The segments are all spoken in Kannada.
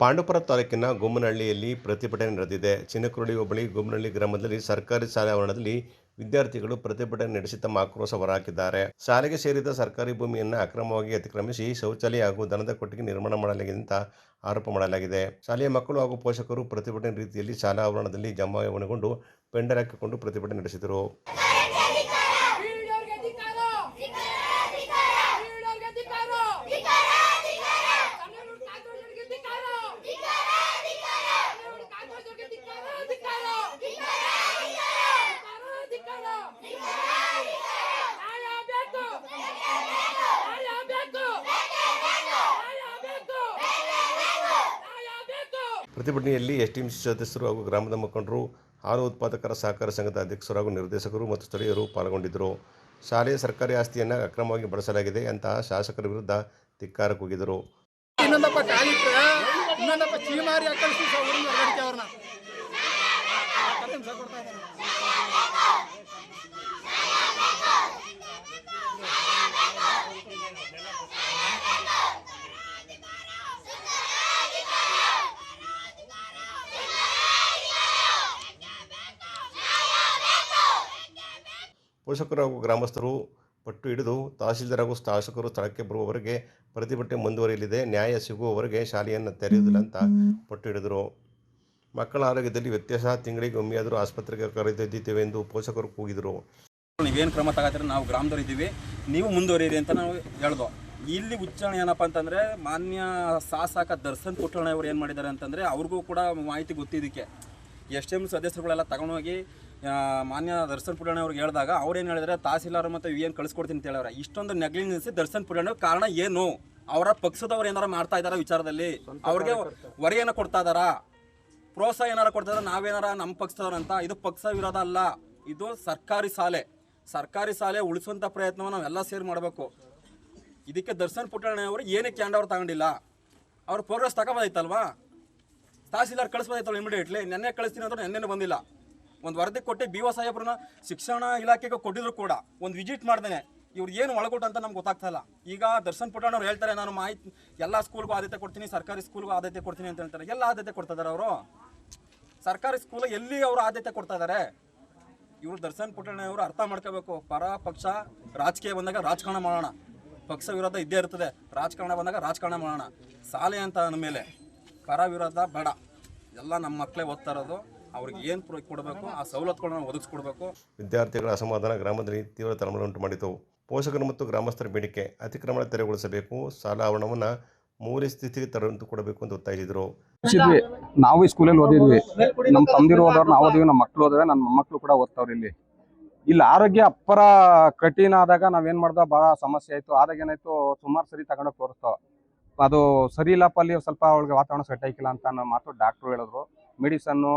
ಪಾಂಡುಪುರ ತಾಲೂಕಿನ ಗುಮ್ಮನಹಳ್ಳಿಯಲ್ಲಿ ಪ್ರತಿಭಟನೆ ನಡೆದಿದೆ. ಚಿನ್ನಕುರಳಿ ಹೋಬಳಿ ಗುಮ್ಮನಹಳ್ಳಿ ಗ್ರಾಮದಲ್ಲಿ ಸರ್ಕಾರಿ ಶಾಲೆ ಆವರಣದಲ್ಲಿ ವಿದ್ಯಾರ್ಥಿಗಳು ಪ್ರತಿಭಟನೆ ನಡೆಸಿ ತಮ್ಮ ಆಕ್ರೋಶ ಹೊರಹಾಕಿದ್ದಾರೆ. ಶಾಲೆಗೆ ಸೇರಿದ ಸರ್ಕಾರಿ ಭೂಮಿಯನ್ನು ಅಕ್ರಮವಾಗಿ ಅತಿಕ್ರಮಿಸಿ ಶೌಚಾಲಯ ಹಾಗೂ ದನದ ಕೊಟ್ಟಿಗೆ ನಿರ್ಮಾಣ ಮಾಡಲಾಗಿದೆ ಅಂತ ಆರೋಪ ಮಾಡಲಾಗಿದೆ. ಶಾಲೆಯ ಮಕ್ಕಳು ಹಾಗೂ ಪೋಷಕರು ಪ್ರತಿಭಟನೆ ರೀತಿಯಲ್ಲಿ ಶಾಲಾ ಆವರಣದಲ್ಲಿ ಜಮಾವಣೆಗೊಂಡು ಪೆಂಡರ್ ಹಾಕಿಕೊಂಡು ಪ್ರತಿಭಟನೆ ನಡೆಸಿದರು ಈಡೋರ್ಗೆ ಧಿಕ್ಕಾರ! ಈಡೋರ್ಗೆ ಧಿಕ್ಕಾರ! ಕನ್ನಡ ಕಾಯ್ದೋರ್ಗೆ ಧಿಕ್ಕಾರ! ಕನ್ನಡ ಕಾಯ್ದೋರ್ಗೆ ಧಿಕ್ಕಾರ, ಧಿಕ್ಕಾರ! ಧಿಕ್ಕಾರ, ಧಿಕ್ಕಾರ! ನ್ಯಾಯ ಬೇಕು! ನ್ಯಾಯ ಬೇಕು! ನ್ಯಾಯ ಬೇಕು! ನ್ಯಾಯ ಬೇಕು! ಪ್ರತಿಭಟನೆಯಲ್ಲಿ ಎಸ್ಟಿಎಂಸಿ ಸದಸ್ಯರು ಹಾಗೂ ಗ್ರಾಮದ ಮುಖಂಡರು ಹಾಲು ಉತ್ಪಾದಕರ ಸಹಕಾರ ಸಂಘದ ಅಧ್ಯಕ್ಷರು ಹಾಗೂ ನಿರ್ದೇಶಕರು ಮತ್ತು ಸ್ಥಳೀಯರು ಪಾಲ್ಗೊಂಡಿದ್ದರು. ಶಾಲೆಯ ಸರ್ಕಾರಿ ಆಸ್ತಿಯನ್ನು ಅಕ್ರಮವಾಗಿ ಬಳಸಲಾಗಿದೆ ಅಂತಹ ಶಾಸಕರ ವಿರುದ್ಧ ಧಿಕ್ಕಾರ ಕೂಗಿದರು. ಇನ್ನೊಂದಪ್ಪ ಚೀಮಾರಿ ಹಾಕಳಿಸಿ ಅವ್ರನ್ನ ಹೊರಡಿಕೆ ಅವ್ರನ್ನ ಪೋಷಕರು ಹಾಗೂ ಗ್ರಾಮಸ್ಥರು ಪಟ್ಟು ಹಿಡಿದು ತಹಸೀಲ್ದಾರ್ ಹಾಗೂ ಶಾಸಕರು ಸ್ಥಳಕ್ಕೆ ಬರುವವರೆಗೆ ಪ್ರತಿಭಟನೆ ಮುಂದುವರಿಯಲಿದೆ. ನ್ಯಾಯ ಸಿಗುವವರೆಗೆ ಶಾಲೆಯನ್ನು ತೆರೆಯುವುದಿಲ್ಲ ಅಂತ ಪಟ್ಟು ಹಿಡಿದರು. ಮಕ್ಕಳ ಆರೋಗ್ಯದಲ್ಲಿ ವ್ಯತ್ಯಾಸ, ತಿಂಗಳಿಗೆ ಒಮ್ಮೆಯಾದರೂ ಆಸ್ಪತ್ರೆಗೆ ಕರೆದೊಯ್ದಿದ್ದೇವೆ ಎಂದು ಪೋಷಕರು ಕೂಗಿದರು. ನೀವೇನು ಕ್ರಮ ತಗೋತೀರ? ನಾವು ಗ್ರಾಮದವ್ರು ಇದ್ದೀವಿ. ನೀವು ಮುಂದುವರಿಯಿರಿ ಅಂತ ನಾವು ಹೇಳ್ದು. ಇಲ್ಲಿ ಉಚ್ಚಾರಣೆ ಏನಪ್ಪ ಅಂತಂದರೆ, ಮಾನ್ಯ ಶಾಸಕ ದರ್ಶನ್ ಪುಟ್ಟಣ್ಣ ಏನು ಮಾಡಿದ್ದಾರೆ ಅಂತಂದರೆ, ಅವ್ರಿಗೂ ಕೂಡ ಮಾಹಿತಿ ಗೊತ್ತಿದ್ದಕ್ಕೆ. ಎಸ್ ಎಂ ಸದಸ್ಯರುಗಳೆಲ್ಲ ತಗೊಂಡೋಗಿ ಮಾನ್ಯ ದರ್ಶನ್ ಪುರಾಣ ಅವ್ರಿಗೆ ಹೇಳಿದಾಗ ಅವ್ರೇನು ಏನು ಹೇಳಿದ್ರೆ ತಹಸೀಲ್ದಾರ್ ಮತ್ತು ವಿ ಏನು ಕಳಿಸ್ಕೊಡ್ತೀನಿ ಅಂತ ಹೇಳವ್ರೆ ಇಷ್ಟೊಂದು ನೆಗ್ಲಿಜೆನ್ಸಿ ದರ್ಶನ್ ಪುರಾಣ ಕಾರಣ ಏನು? ಅವರ ಪಕ್ಷದವ್ರು ಏನಾರ ಮಾಡ್ತಾ ಇದಾರ ವಿಚಾರದಲ್ಲಿ? ಅವ್ರಿಗೆ ಹೊರೆಯನ್ನು ಕೊಡ್ತಾ ಇದಾರ ಪ್ರೋತ್ಸಾಹ ಏನಾರ ಕೊಡ್ತಾರೆ ನಾವೇನಾರ ನಮ್ಮ ಪಕ್ಷದವ್ರು ಅಂತ? ಇದು ಪಕ್ಷ ವಿರೋಧ ಅಲ್ಲ. ಇದು ಸರ್ಕಾರಿ ಶಾಲೆ ಸರ್ಕಾರಿ ಶಾಲೆ ಉಳಿಸುವಂಥ ಪ್ರಯತ್ನವನ್ನು ನಾವೆಲ್ಲ ಸೇರಿ ಮಾಡಬೇಕು. ಇದಕ್ಕೆ ದರ್ಶನ್ ಪುಟ್ಟಣ್ಣ ಅವರು ಏನಕ್ಕೆ ಕ್ಯಾಂಡ್ ಅವ್ರು ತಗೊಂಡಿಲ್ಲ? ಅವ್ರ ಪ್ರೋಗ್ರೆಸ್ ತಗೋಬೋದಾಯ್ತಲ್ವಾ? ತಹಸೀಲ್ದಾರ್ ಕಳಿಸ್ಬೋದಾಯ್ತಲ್ಲ ಇಮಿಡಿಯೇಟ್ಲಿ ನೆನ್ನೆ ಕಳಿಸ್ತೀನಿ ಅಂದ್ರೆ ನೆನ್ನೆ ಬಂದಿಲ್ಲ. ಒಂದು ವರದಿ ಕೊಟ್ಟೆ ಬಿ ಒ ಸಾಹೇಬ್ರನ್ನ ಶಿಕ್ಷಣ ಇಲಾಖೆಗೆ ಕೊಟ್ಟಿದ್ರು ಕೂಡ, ಒಂದು ವಿಸಿಟ್ ಮಾಡ್ದೇನೆ. ಇವ್ರು ಏನು ಒಳಗೊಟ್ಟು ಅಂತ ನಮ್ಗೆ ಗೊತ್ತಾಗ್ತಾ ಇಲ್ಲ. ಈಗ ದರ್ಶನ್ ಪುಟ್ಟಣ್ಣ ಅವ್ರು ಹೇಳ್ತಾರೆ, ನಾನು ಮಾಹಿತಿ, ಎಲ್ಲ ಸ್ಕೂಲ್ಗೂ ಆದ್ಯತೆ ಕೊಡ್ತೀನಿ, ಸರ್ಕಾರಿ ಸ್ಕೂಲ್ಗೂ ಆದ್ಯತೆ ಕೊಡ್ತೀನಿ ಅಂತ ಹೇಳ್ತಾರೆ. ಎಲ್ಲ ಆದ್ಯತೆ ಕೊಡ್ತಾ ಅವರು? ಸರ್ಕಾರಿ ಸ್ಕೂಲ್ ಎಲ್ಲಿ ಅವರು ಆದ್ಯತೆ ಕೊಡ್ತಾ ಇದ್ದಾರೆ ಇವರು ದರ್ಶನ್ ಪುಟ್ಟಣ್ಣ ಅವರು ಅರ್ಥ ಮಾಡ್ಕೋಬೇಕು. ಪರ, ಪಕ್ಷ, ರಾಜಕೀಯ ಬಂದಾಗ ರಾಜಕಾರಣ ಮಾಡೋಣ. ಪಕ್ಷ ವಿರೋಧ ಇದ್ದೇ ಇರ್ತದೆ. ರಾಜಕಾರಣ ಬಂದಾಗ ರಾಜಕಾರಣ ಮಾಡೋಣ. ಶಾಲೆ ಅಂತ ಅಂದಮೇಲೆ, ಪರ ವಿರೋಧ ಬೇಡ. ಎಲ್ಲ ನಮ್ಮ ಮಕ್ಕಳೇ ಓದ್ತಾ ಇರೋದು. ಅವ್ರಿಗೆ ಏನು ಕೊಡಬೇಕು ಆ ಸವಲತ್ತುಗಳನ್ನ ಒದಗಿಸ್ಕೊಡ್ಬೇಕು. ವಿದ್ಯಾರ್ಥಿಗಳ ಅಸಮಾಧಾನ ಗ್ರಾಮದಲ್ಲಿ ತೀವ್ರ ತಳಮಳ ಉಂಟು ಮಾಡಿತು ಪೋಷಕರು ಮತ್ತು ಗ್ರಾಮಸ್ಥರ ಬೇಡಿಕೆ ಅತಿಕ್ರಮಣ ತೆರವುಗೊಳಿಸಬೇಕು ಸಾಲ ಆವರಣವನ್ನು ಮೂಲ ಸ್ಥಿತಿಗೆ ತರಂತು ಕೊಡಬೇಕು ಅಂತ ಒತ್ತಾಯಿಸಿದ್ರು. ನಾವು ಈ ಸ್ಕೂಲಲ್ಲಿ ಓದಿದ್ವಿ. ನಮ್ಮ ತಂದಿರು ಓದೋರು ನಾವು ಓದಿವಿ ನಮ್ಮ ಮಕ್ಕಳು ಓದಿದ್ರೆ ನನ್ನ ಮೊಮ್ಮಕ್ಕಳು ಕೂಡ ಓದ್ತಾವ್ರಿ ಇಲ್ಲಿ. ಇಲ್ಲಿ ಆರೋಗ್ಯ ಅಪ್ಪರ ಕಠಿಣ ಆದಾಗ ನಾವೇನ್ ಮಾಡ್ದ ಬಹಳ ಸಮಸ್ಯೆ ಆಯ್ತು. ಆದಾಗ ಏನಾಯ್ತು ಸುಮಾರು ಸರಿ ತಗೊಂಡೋಗಿ ತೋರಿಸ್ತಾವ. ಅದು ಸರಿ ಇಲ್ಲಪ್ಪ ಅಲ್ಲಿ ಸ್ವಲ್ಪ ಅವಳಿಗೆ ವಾತಾವರಣ ಸೆಟ್ ಆಯ್ಕಿಲ್ಲ ಅಂತ ಅನ್ನೋ ಮಾತು ಡಾಕ್ಟ್ರು ಹೇಳಿದ್ರು. ಮೆಡಿಸನ್ನು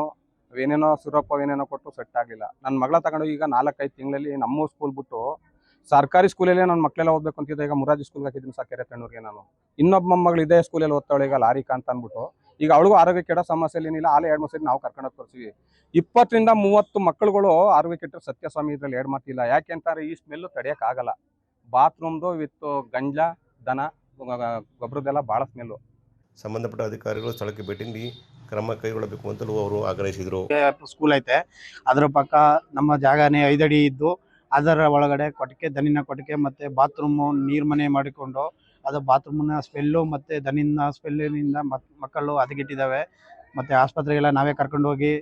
ಏನೇನೋ ಸುರಪ್ಪ ಏನೇನೋ ಕೊಟ್ಟು ಸೆಟ್ ಆಗಲಿಲ್ಲ. ನನ್ನ ಮಗಳ ತಗೊಂಡು ಈಗ ನಾಲ್ಕೈದು ತಿಂಗಳಲ್ಲಿ ನಮ್ಮ ಸ್ಕೂಲ್ ಬಿಟ್ಟು ಸರ್ಕಾರಿ ಸ್ಕೂಲಲ್ಲೇ ನನ್ನ ಮಕ್ಕಳೆಲ್ಲ ಓದ್ಬೇಕು ಅಂತಿದ್ದೆ ಈಗ ಮುರಾಜಿ ಸ್ಕೂಲ್ಗೆ ಹಾಕಿದ್ದೀನಿ ಸಾ ಕೆರೆ ತಣ್ಣೂರಿಗೆ ನಾನು. ಇನ್ನೊಬ್ಬ ಮೊಮ್ಮಗಳು ಇದೇ ಸ್ಕೂಲಲ್ಲಿ ಓದ್ತಾಳೆ ಈಗ ಲಾರಿಕಾ ಅಂತ ಅಂದ್ಬಿಟ್ಟು. ಈಗ ಅವಳಿಗೂ ಆರೋಗ್ಯ ಕೆಡೋ ಸಮಸ್ಯೆ ಏನಿಲ್ಲ, ಆಲೆ ಎರಡು ಮೂರು ಸರಿ ನಾವು ಕರ್ಕೊಂಡೋಗಿ ತೋರಿಸಿವಿ. ಇಪ್ಪತ್ತರಿಂದ ಮೂವತ್ತು ಮಕ್ಕಳುಗಳು ಆರೋಗ್ಯ ಕೆಟ್ಟರೆ ಸತ್ಯಸ್ವಾಮಿ ಇದ್ರಲ್ಲಿ ಎರಡು ಮಾತಿಲ್ಲ ಯಾಕೆ ಅಂತಾರೆ, ಈ ಸ್ಮೆಲ್ಲು ತಡೆಯೋಕ್ಕಾಗಲ್ಲ ಬಾತ್ರೂಮ್ದು ವಿತ್ ಗಂಜ, ದನ ಗೊಬ್ಬರದೆಲ್ಲ ಭಾಳ ಸ್ಮೆಲ್ಲು ಸಂಬಂಧಪಟ್ಟ ಅಧಿಕಾರಿಗಳು ಸ್ಥಳಕ್ಕೆ ಭೇಟಿ ನೀಡಿ ಕ್ರಮ ಕೈಗೊಳ್ಳಬೇಕು ಅಂತಲೂ ಅವರು ಆಗ್ರಹಿಸಿದರು. ಸ್ಕೂಲ್ ಐತೆ. ಅದರ ಪಕ್ಕ ನಮ್ಮ ಜಾಗನೇ ಐದಡಿ ಇದ್ದು, ಅದರ ಒಳಗಡೆ ಕೊಟ್ಟಿಗೆ, ದನಿನ ಕೊಟ್ಟಿಗೆ ಮತ್ತೆ ಬಾತ್ರೂಮ್ ನೀರ್ ಮನೆ ಮಾಡಿಕೊಂಡು, ಅದು ಬಾತ್ರೂಮ್ನ ಸ್ಪೆಲ್ಲು ಮತ್ತೆ ದನಿನ ಸ್ಪೆಲ್ಲಿನಿಂದ ಮಕ್ಕಳು ಅದಗಿಟ್ಟಿದ್ದಾವೆ ಮತ್ತೆ ಆಸ್ಪತ್ರೆಗೆಲ್ಲ ನಾವೇ ಕರ್ಕೊಂಡು ಹೋಗಿ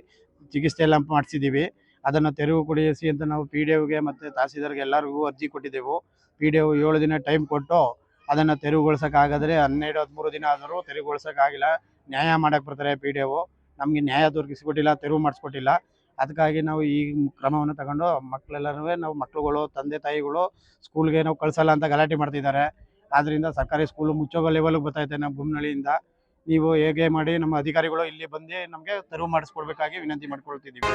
ಚಿಕಿತ್ಸೆ ಎಲ್ಲ ಮಾಡಿಸಿದ್ದೀವಿ ಅದನ್ನು ತೆರವುಗೊಳಿಸಿ ಅಂತ ನಾವು ಪಿ ಡಿ ಒಗೆ ಮತ್ತು ತಹಸೀಲ್ದಾರ್ಗೆ ಎಲ್ಲರಿಗೂ ಅರ್ಜಿ ಕೊಟ್ಟಿದ್ದೆವು ಪಿ ಡಿ ಏಳು ದಿನ ಟೈಮ್ ಕೊಟ್ಟು ಅದನ್ನು ತೆರವುಗೊಳಿಸೋಕ್ಕಾಗದ್ರೆ ಹನ್ನೆರಡು ಹದಿಮೂರು ದಿನ ಆದರೂ ತೆರವುಗೊಳಿಸೋಕ್ಕಾಗಿಲ್ಲ. ನ್ಯಾಯ ಮಾಡಕ್ಕೆ ಬರ್ತಾರೆ ಪಿ ಡಿ ಒ ನಮಗೆ ನ್ಯಾಯ ದೊರಕಿಸಿಕೊಟ್ಟಿಲ್ಲ, ತೆರವು ಮಾಡಿಸ್ಕೊಟ್ಟಿಲ್ಲ. ಅದಕ್ಕಾಗಿ ನಾವು ಈ ಕ್ರಮವನ್ನು ತಗೊಂಡು ಮಕ್ಕಳೆಲ್ಲರೂ ನಾವು ಮಕ್ಕಳುಗಳು, ತಂದೆ, ತಾಯಿಗಳು ಸ್ಕೂಲ್ಗೆ ನಾವು ಕಳ್ಸಲ್ಲ ಅಂತ ಗಲಾಟೆ ಮಾಡ್ತಿದ್ದಾರೆ. ಆದ್ದರಿಂದ ಸರ್ಕಾರಿ ಸ್ಕೂಲು ಮುಚ್ಚೋಗೋ ಲೆವೆಲ್ಗೆ ಬರ್ತೈತೆ ನಮ್ಮ ಗುಮ್ನಳ್ಳಿಯಿಂದ. ನೀವು ಹೇಗೆ ಮಾಡಿ ನಮ್ಮ ಅಧಿಕಾರಿಗಳು ಇಲ್ಲಿ ಬಂದು ನಮಗೆ ತೆರವು ಮಾಡಿಸ್ಕೊಡ್ಬೇಕಾಗಿ ವಿನಂತಿ ಮಾಡ್ಕೊಳ್ತಿದ್ದೀವಿ.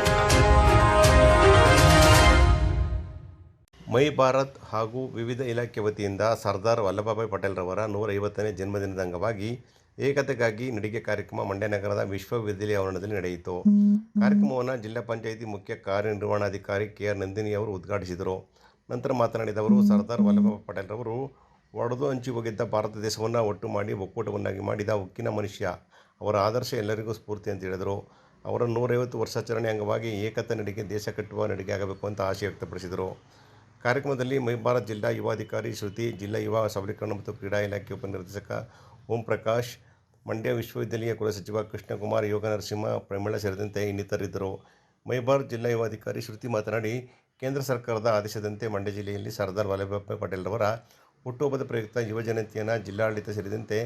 ಮೈ ಭಾರತ್ ಹಾಗೂ ವಿವಿಧ ಇಲಾಖೆ ವತಿಯಿಂದ ಸರ್ದಾರ್ ವಲ್ಲಭಭಾಯಿ ಪಟೇಲ್ರವರ ನೂರೈವತ್ತನೇ ಜನ್ಮದಿನದ ಅಂಗವಾಗಿ ಏಕತೆಗಾಗಿ ನಡಿಗೆ ಕಾರ್ಯಕ್ರಮ ಮಂಡ್ಯ ನಗರದ ವಿಶ್ವವಿದ್ಯಾಲಯ ಆವರಣದಲ್ಲಿ ನಡೆಯಿತು. ಕಾರ್ಯಕ್ರಮವನ್ನು ಜಿಲ್ಲಾ ಪಂಚಾಯಿತಿ ಮುಖ್ಯ ಕಾರ್ಯನಿರ್ವಹಣಾಧಿಕಾರಿ ಕೆ ಆರ್ ನಂದಿನಿ ಅವರು ಉದ್ಘಾಟಿಸಿದರು. ನಂತರ ಮಾತನಾಡಿದ ಅವರು ಸರ್ದಾರ್ ವಲ್ಲಭಭಾಯಿ ಪಟೇಲ್ರವರು ಒಡೆದು ಹಂಚಿ ಹೋಗಿದ್ದ ಭಾರತ ದೇಶವನ್ನು ಒಟ್ಟು ಮಾಡಿ ಒಕ್ಕೂಟವನ್ನಾಗಿ ಮಾಡಿದ ಉಕ್ಕಿನ ಮನುಷ್ಯ ಅವರ ಆದರ್ಶ ಎಲ್ಲರಿಗೂ ಸ್ಫೂರ್ತಿ ಅಂತ ಹೇಳಿದರು. ಅವರ ನೂರೈವತ್ತು ವರ್ಷಾಚರಣೆ ಅಂಗವಾಗಿ ಏಕತೆ ನಡಿಗೆ ದೇಶ ಕಟ್ಟುವ ನಡಿಗೆ ಆಗಬೇಕು ಅಂತ ಆಶೆ ವ್ಯಕ್ತಪಡಿಸಿದರು. ಕಾರ್ಯಕ್ರಮದಲ್ಲಿ ಮೈ ಭಾರತ್ ಜಿಲ್ಲಾ ಯುವಾಧಿಕಾರಿ ಶ್ರುತಿ ಜಿಲ್ಲಾ ಯುವ ಸಬಲೀಕರಣ ಮತ್ತು ಕ್ರೀಡಾ ಇಲಾಖೆ ಉಪನಿರ್ದೇಶಕ ಓಂ ಪ್ರಕಾಶ್ ಮಂಡ್ಯ ವಿಶ್ವವಿದ್ಯಾಲಯ ಕುಲಸಚಿವ ಕೃಷ್ಣಕುಮಾರ್, ಯೋಗ ನರಸಿಂಹ, ಪ್ರಮಿಳ ಸೇರಿದಂತೆ ಇನ್ನಿತರಿದ್ದರು. ಮೈಬಾರ್ ಜಿಲ್ಲಾ ಯುವಾಧಿಕಾರಿ ಶ್ರುತಿ ಮಾತನಾಡಿ, ಕೇಂದ್ರ ಸರ್ಕಾರದ ಆದೇಶದಂತೆ ಮಂಡ್ಯ ಜಿಲ್ಲೆಯಲ್ಲಿ ಸರ್ದಾರ್ ವಲ್ಲಭಭಾಯ್ ಪಟೇಲ್ರವರ ಹುಟ್ಟುಹಬ್ಬದ ಪ್ರಯುಕ್ತ ಯುವ ಜನತೆಯನ್ನು ಜಿಲ್ಲಾಡಳಿತ ಸೇರಿದಂತೆ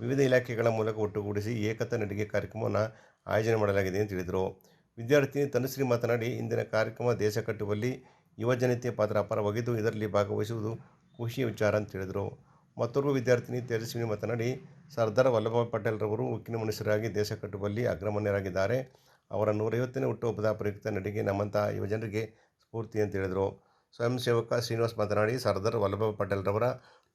ವಿವಿಧ ಇಲಾಖೆಗಳ ಮೂಲಕ ಒಟ್ಟುಗೂಡಿಸಿ ಏಕತಾ ನಡಿಗೆ ಕಾರ್ಯಕ್ರಮವನ್ನು ಆಯೋಜನೆ ಮಾಡಲಾಗಿದೆ ಎಂದು ಹೇಳಿದರು. ವಿದ್ಯಾರ್ಥಿನಿ ತನುಶ್ರೀ ಮಾತನಾಡಿ, ಇಂದಿನ ಕಾರ್ಯಕ್ರಮ ದೇಶ ಕಟ್ಟುವಲ್ಲಿ ಯುವಜನತೆಯ ಪಾತ್ರ ಅಪಾರವಾಗಿದ್ದು, ಇದರಲ್ಲಿ ಭಾಗವಹಿಸುವುದು ಖುಷಿಯ ವಿಚಾರ ಅಂತ ಹೇಳಿದರು. ಮತ್ತೋರ್ವ ವಿದ್ಯಾರ್ಥಿನಿ ತೇಜಸ್ವಿನಿ ಮಾತನಾಡಿ, ಸರ್ದಾರ್ ವಲ್ಲಭಭಾಯ್ ಪಟೇಲ್ರವರು ಉಕ್ಕಿನ ಮನುಷ್ಯರಾಗಿ ದೇಶ ಕಟ್ಟುವಲ್ಲಿ ಅಗ್ರಮಣ್ಯರಾಗಿದ್ದಾರೆ ಅವರ ನೂರೈವತ್ತನೇ ಹುಟ್ಟುಹಬ್ಬದ ಪ್ರಯುಕ್ತ ನಡಿಗೆ ನಮ್ಮಂತಹ ಯುವಜನರಿಗೆ ಸ್ಫೂರ್ತಿ ಅಂತ ಹೇಳಿದರು. ಸ್ವಯಂ ಸೇವಕ ಶ್ರೀನಿವಾಸ್ ಮಾತನಾಡಿ, ಸರ್ದಾರ್ ವಲ್ಲಭಭಾಯ್ ಪಟೇಲ್ರವರ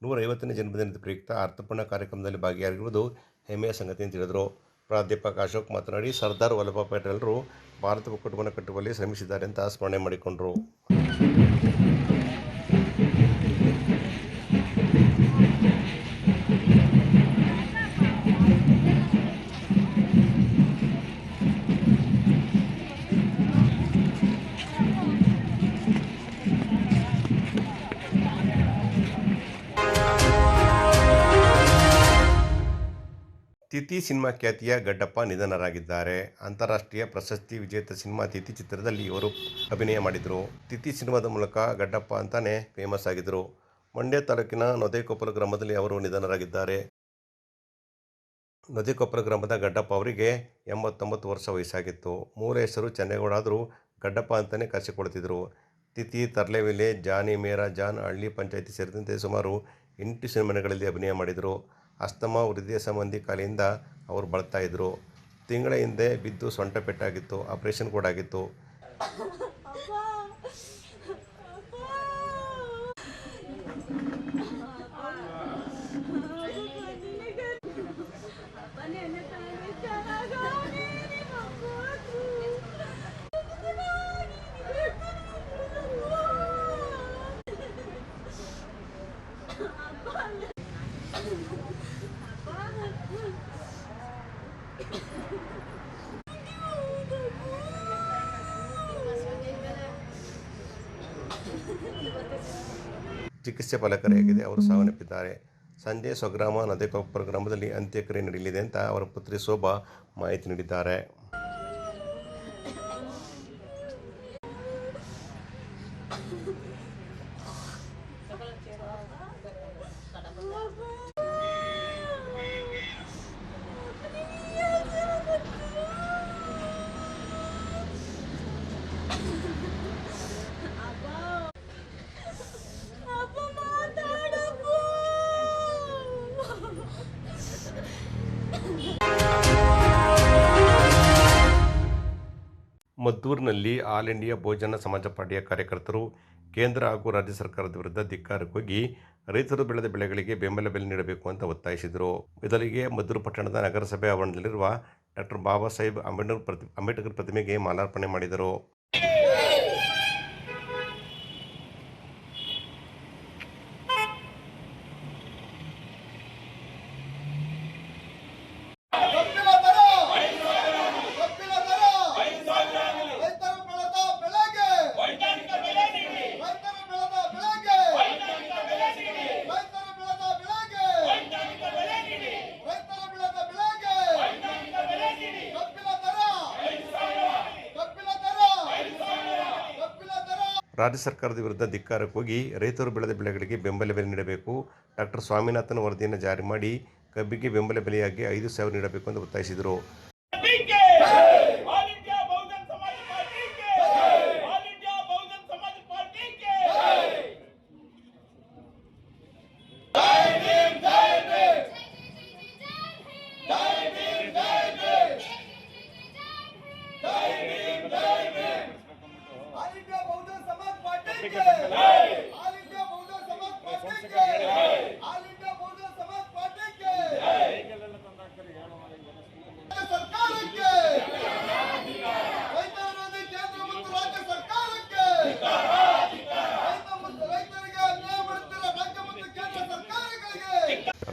ನೂರೈವತ್ತನೇ ಜನ್ಮದಿನದ ಪ್ರಯುಕ್ತ ಅರ್ಥಪೂರ್ಣ ಕಾರ್ಯಕ್ರಮದಲ್ಲಿ ಭಾಗಿಯಾಗಿರುವುದು ಹೆಮ್ಮೆಯ ಸಂಗತಿ ಅಂತ ಹೇಳಿದರು. ಪ್ರಾಧ್ಯಾಪಕ ಅಶೋಕ್ ಮಾತನಾಡಿ, ಸರ್ದಾರ್ ವಲ್ಲಭಭಾಯ್ ಪಟೇಲರು ಭಾರತ ಒಕ್ಕೂಟವನ್ನು ಕಟ್ಟುವಲ್ಲಿ ಶ್ರಮಿಸಿದ್ದಾರೆ ಅಂತ ಸ್ಮರಣೆ ಮಾಡಿಕೊಂಡರು. ತಿಥಿ ಸಿನಿಮಾ ಖ್ಯಾತಿಯ ಗಡ್ಡಪ್ಪ ನಿಧನರಾಗಿದ್ದಾರೆ. ಅಂತಾರಾಷ್ಟ್ರೀಯ ಪ್ರಶಸ್ತಿ ವಿಜೇತ ಸಿನಿಮಾ ತಿಥಿ ಚಿತ್ರದಲ್ಲಿ ಇವರು ಅಭಿನಯ ಮಾಡಿದರು. ತಿಥಿ ಸಿನಿಮಾದ ಮೂಲಕ ಗಡ್ಡಪ್ಪ ಅಂತಾನೆ ಫೇಮಸ್ ಆಗಿದ್ದರು ಮಂಡ್ಯ ತಾಲೂಕಿನ ನೊದೇಕೊಪ್ಪಲು ಗ್ರಾಮದಲ್ಲಿ ಅವರು ನಿಧನರಾಗಿದ್ದಾರೆ. ನೊದೇಕೊಪ್ಪಲು ಗ್ರಾಮದ ಗಡ್ಡಪ್ಪ ಅವರಿಗೆ ಎಂಬತ್ತೊಂಬತ್ತು ವರ್ಷ ವಯಸ್ಸಾಗಿತ್ತು. ಮೂಲ ಹೆಸರು ಆದರೂ ಗಡ್ಡಪ್ಪ ಅಂತಲೇ ಕರೆಸಿಕೊಳ್ತಿದ್ರು ತಿಥಿ, ತರ್ಲೆವಿಲೆ, ಜಾನಿ, ಮೇರಾ, ಜಾನ್, ಹಳ್ಳಿ ಪಂಚಾಯಿತಿ ಸೇರಿದಂತೆ ಸುಮಾರು ಎಂಟು ಸಿನಿಮಾಗಳಲ್ಲಿ ಅಭಿನಯ ಮಾಡಿದರು. ಅಸ್ತಮ, ಹೃದಯ ಸಂಬಂಧಿ ಕಾಲಿಂದ ಅವರು ಬಳಲ್ತಾ ಇದ್ದರು ತಿಂಗಳ ಹಿಂದೆ ಬಿದ್ದು ಸೊಂಟ ಪೆಟ್ಟಾಗಿತ್ತು ಆಪರೇಷನ್ ಕೂಡ ಆಗಿತ್ತು ಚಿಕಿತ್ಸೆ ಫಲಕಾರಿಯಾಗಿದೆ. ಅವರು ಸಾವನ್ನಪ್ಪಿದ್ದಾರೆ. ಸಂಜೆ ಸ್ವಗ್ರಾಮ ನದೇಕೊಪ್ಪರ ಗ್ರಾಮದಲ್ಲಿ ಅಂತ್ಯಕ್ರಿಯೆ ನಡೆಯಲಿದೆ ಅಂತ ಅವರ ಪುತ್ರಿ ಶೋಭಾ ಮಾಹಿತಿ ನೀಡಿದ್ದಾರೆ. ಮದ್ದೂರಿನಲ್ಲಿ ಆಲ್ ಇಂಡಿಯಾ ಬಹುಜನ ಸಮಾಜ ಪಾರ್ಟಿಯ ಕಾರ್ಯಕರ್ತರು, ಕೇಂದ್ರ ಹಾಗೂ ರಾಜ್ಯ ಸರ್ಕಾರದ ವಿರುದ್ಧ ಧಿಕ್ಕಾರಕ್ಕೋಗಿ ರೈತರು ಬೆಳೆದ ಬೆಳೆಗಳಿಗೆ ಬೆಂಬಲ ಬೆಲೆ ನೀಡಬೇಕು ಅಂತ ಒತ್ತಾಯಿಸಿದರು. ಬದಲಿಗೆ ಮದ್ದೂರು ಪಟ್ಟಣದ ನಗರಸಭೆ ಆವರಣದಲ್ಲಿರುವ ಡಾಕ್ಟರ್ ಬಾಬಾ ಸಾಹೇಬ್ ಅಂಬೇಡ್ಕರ್ ಪ್ರತಿ, ಅಂಬೇಡ್ಕರ್ ಪ್ರತಿಮೆಗೆ ಮಾಲಾರ್ಪಣೆ ಮಾಡಿದರು ಕಬ್ಬಿನ ದರ ಕಬ್ಬಿನ ದರ ರೈತರು ಬೆಳೆದ ಬೆಳೆಗೆ ರೈತರು ಬೆಳೆದ ಬೆಳೆಗೆ ರೈತರು ಬೆಳೆದ ಬೆಳೆಗೆ ರೈತರು ಬೆಳೆದ ಬೆಳೆಗೆ ಕಬ್ಬಿನ ದರ ಕಬ್ಬಿನ ದರ ಕಬ್ಬಿನ ದರ ರಾಜ್ಯ ಸರ್ಕಾರದ ವಿರುದ್ಧ ಧಿಕ್ಕಾರಕ್ಕೋಗಿ ರೈತರು ಬೆಳೆದ ಬೆಳೆಗಳಿಗೆ ಬೆಂಬಲ ಬೆಲೆ ನೀಡಬೇಕು. ಡಾಕ್ಟರ್ ಸ್ವಾಮಿನಾಥನ್ ವರದಿಯನ್ನು ಜಾರಿ ಮಾಡಿ ಕಬ್ಬಿಗೆ ಬೆಂಬಲ ಬೆಲೆಯಾಗಿ ಐದು ಸಾವಿರ ನೀಡಬೇಕು ಎಂದು ಒತ್ತಾಯಿಸಿದರು.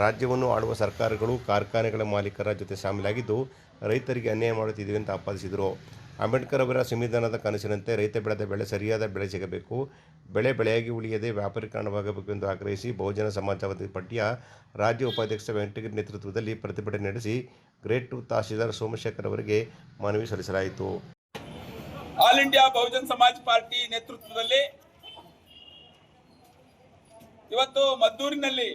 ರಾಜ್ಯವನ್ನು ಆಳುವ ಸರ್ಕಾರಗಳು ಕಾರ್ಖಾನೆಗಳ ಮಾಲೀಕರ ಜೊತೆ ಶಾಮೀಲಾಗಿದ್ದು ರೈತರಿಗೆ ಅನ್ಯಾಯ ಮಾಡುತ್ತಿದ್ದೀವಿ ಅಂತ ಆಪಾದಿಸಿದರು. ಅಂಬೇಡ್ಕರ್ ಅವರ ಸಂವಿಧಾನದ ಕನಸಿನಂತೆ ರೈತ ಬೆಳೆದ ಬೆಳೆ ಸರಿಯಾದ ಬೆಳೆ ಸಿಗಬೇಕು, ಬೆಳೆ ಬೆಳೆಯಾಗಿ ಉಳಿಯದೆ ವ್ಯಾಪಾರೀಕರಣವಾಗಬೇಕು ಎಂದು ಆಗ್ರಹಿಸಿ ಬಹುಜನ ಸಮಾಜವಾದಿ ಪಟ್ಟಿಯ ರಾಜ್ಯ ಉಪಾಧ್ಯಕ್ಷ ವೆಂಕಟಗಿರಿ ನೇತೃತ್ವದಲ್ಲಿ ಪ್ರತಿಭಟನೆ ನಡೆಸಿ ಗ್ರೇಟ್ ಟು ತಹಶೀಲ್ದಾರ್ ಸೋಮಶೇಖರ್ ಅವರಿಗೆ ಮನವಿ ಸಲ್ಲಿಸಲಾಯಿತು. All India Bahujan Samaj party ನೇತೃತ್ವದಲ್ಲಿ ಇವತ್ತು ಮದ್ದೂರಿನಲ್ಲಿ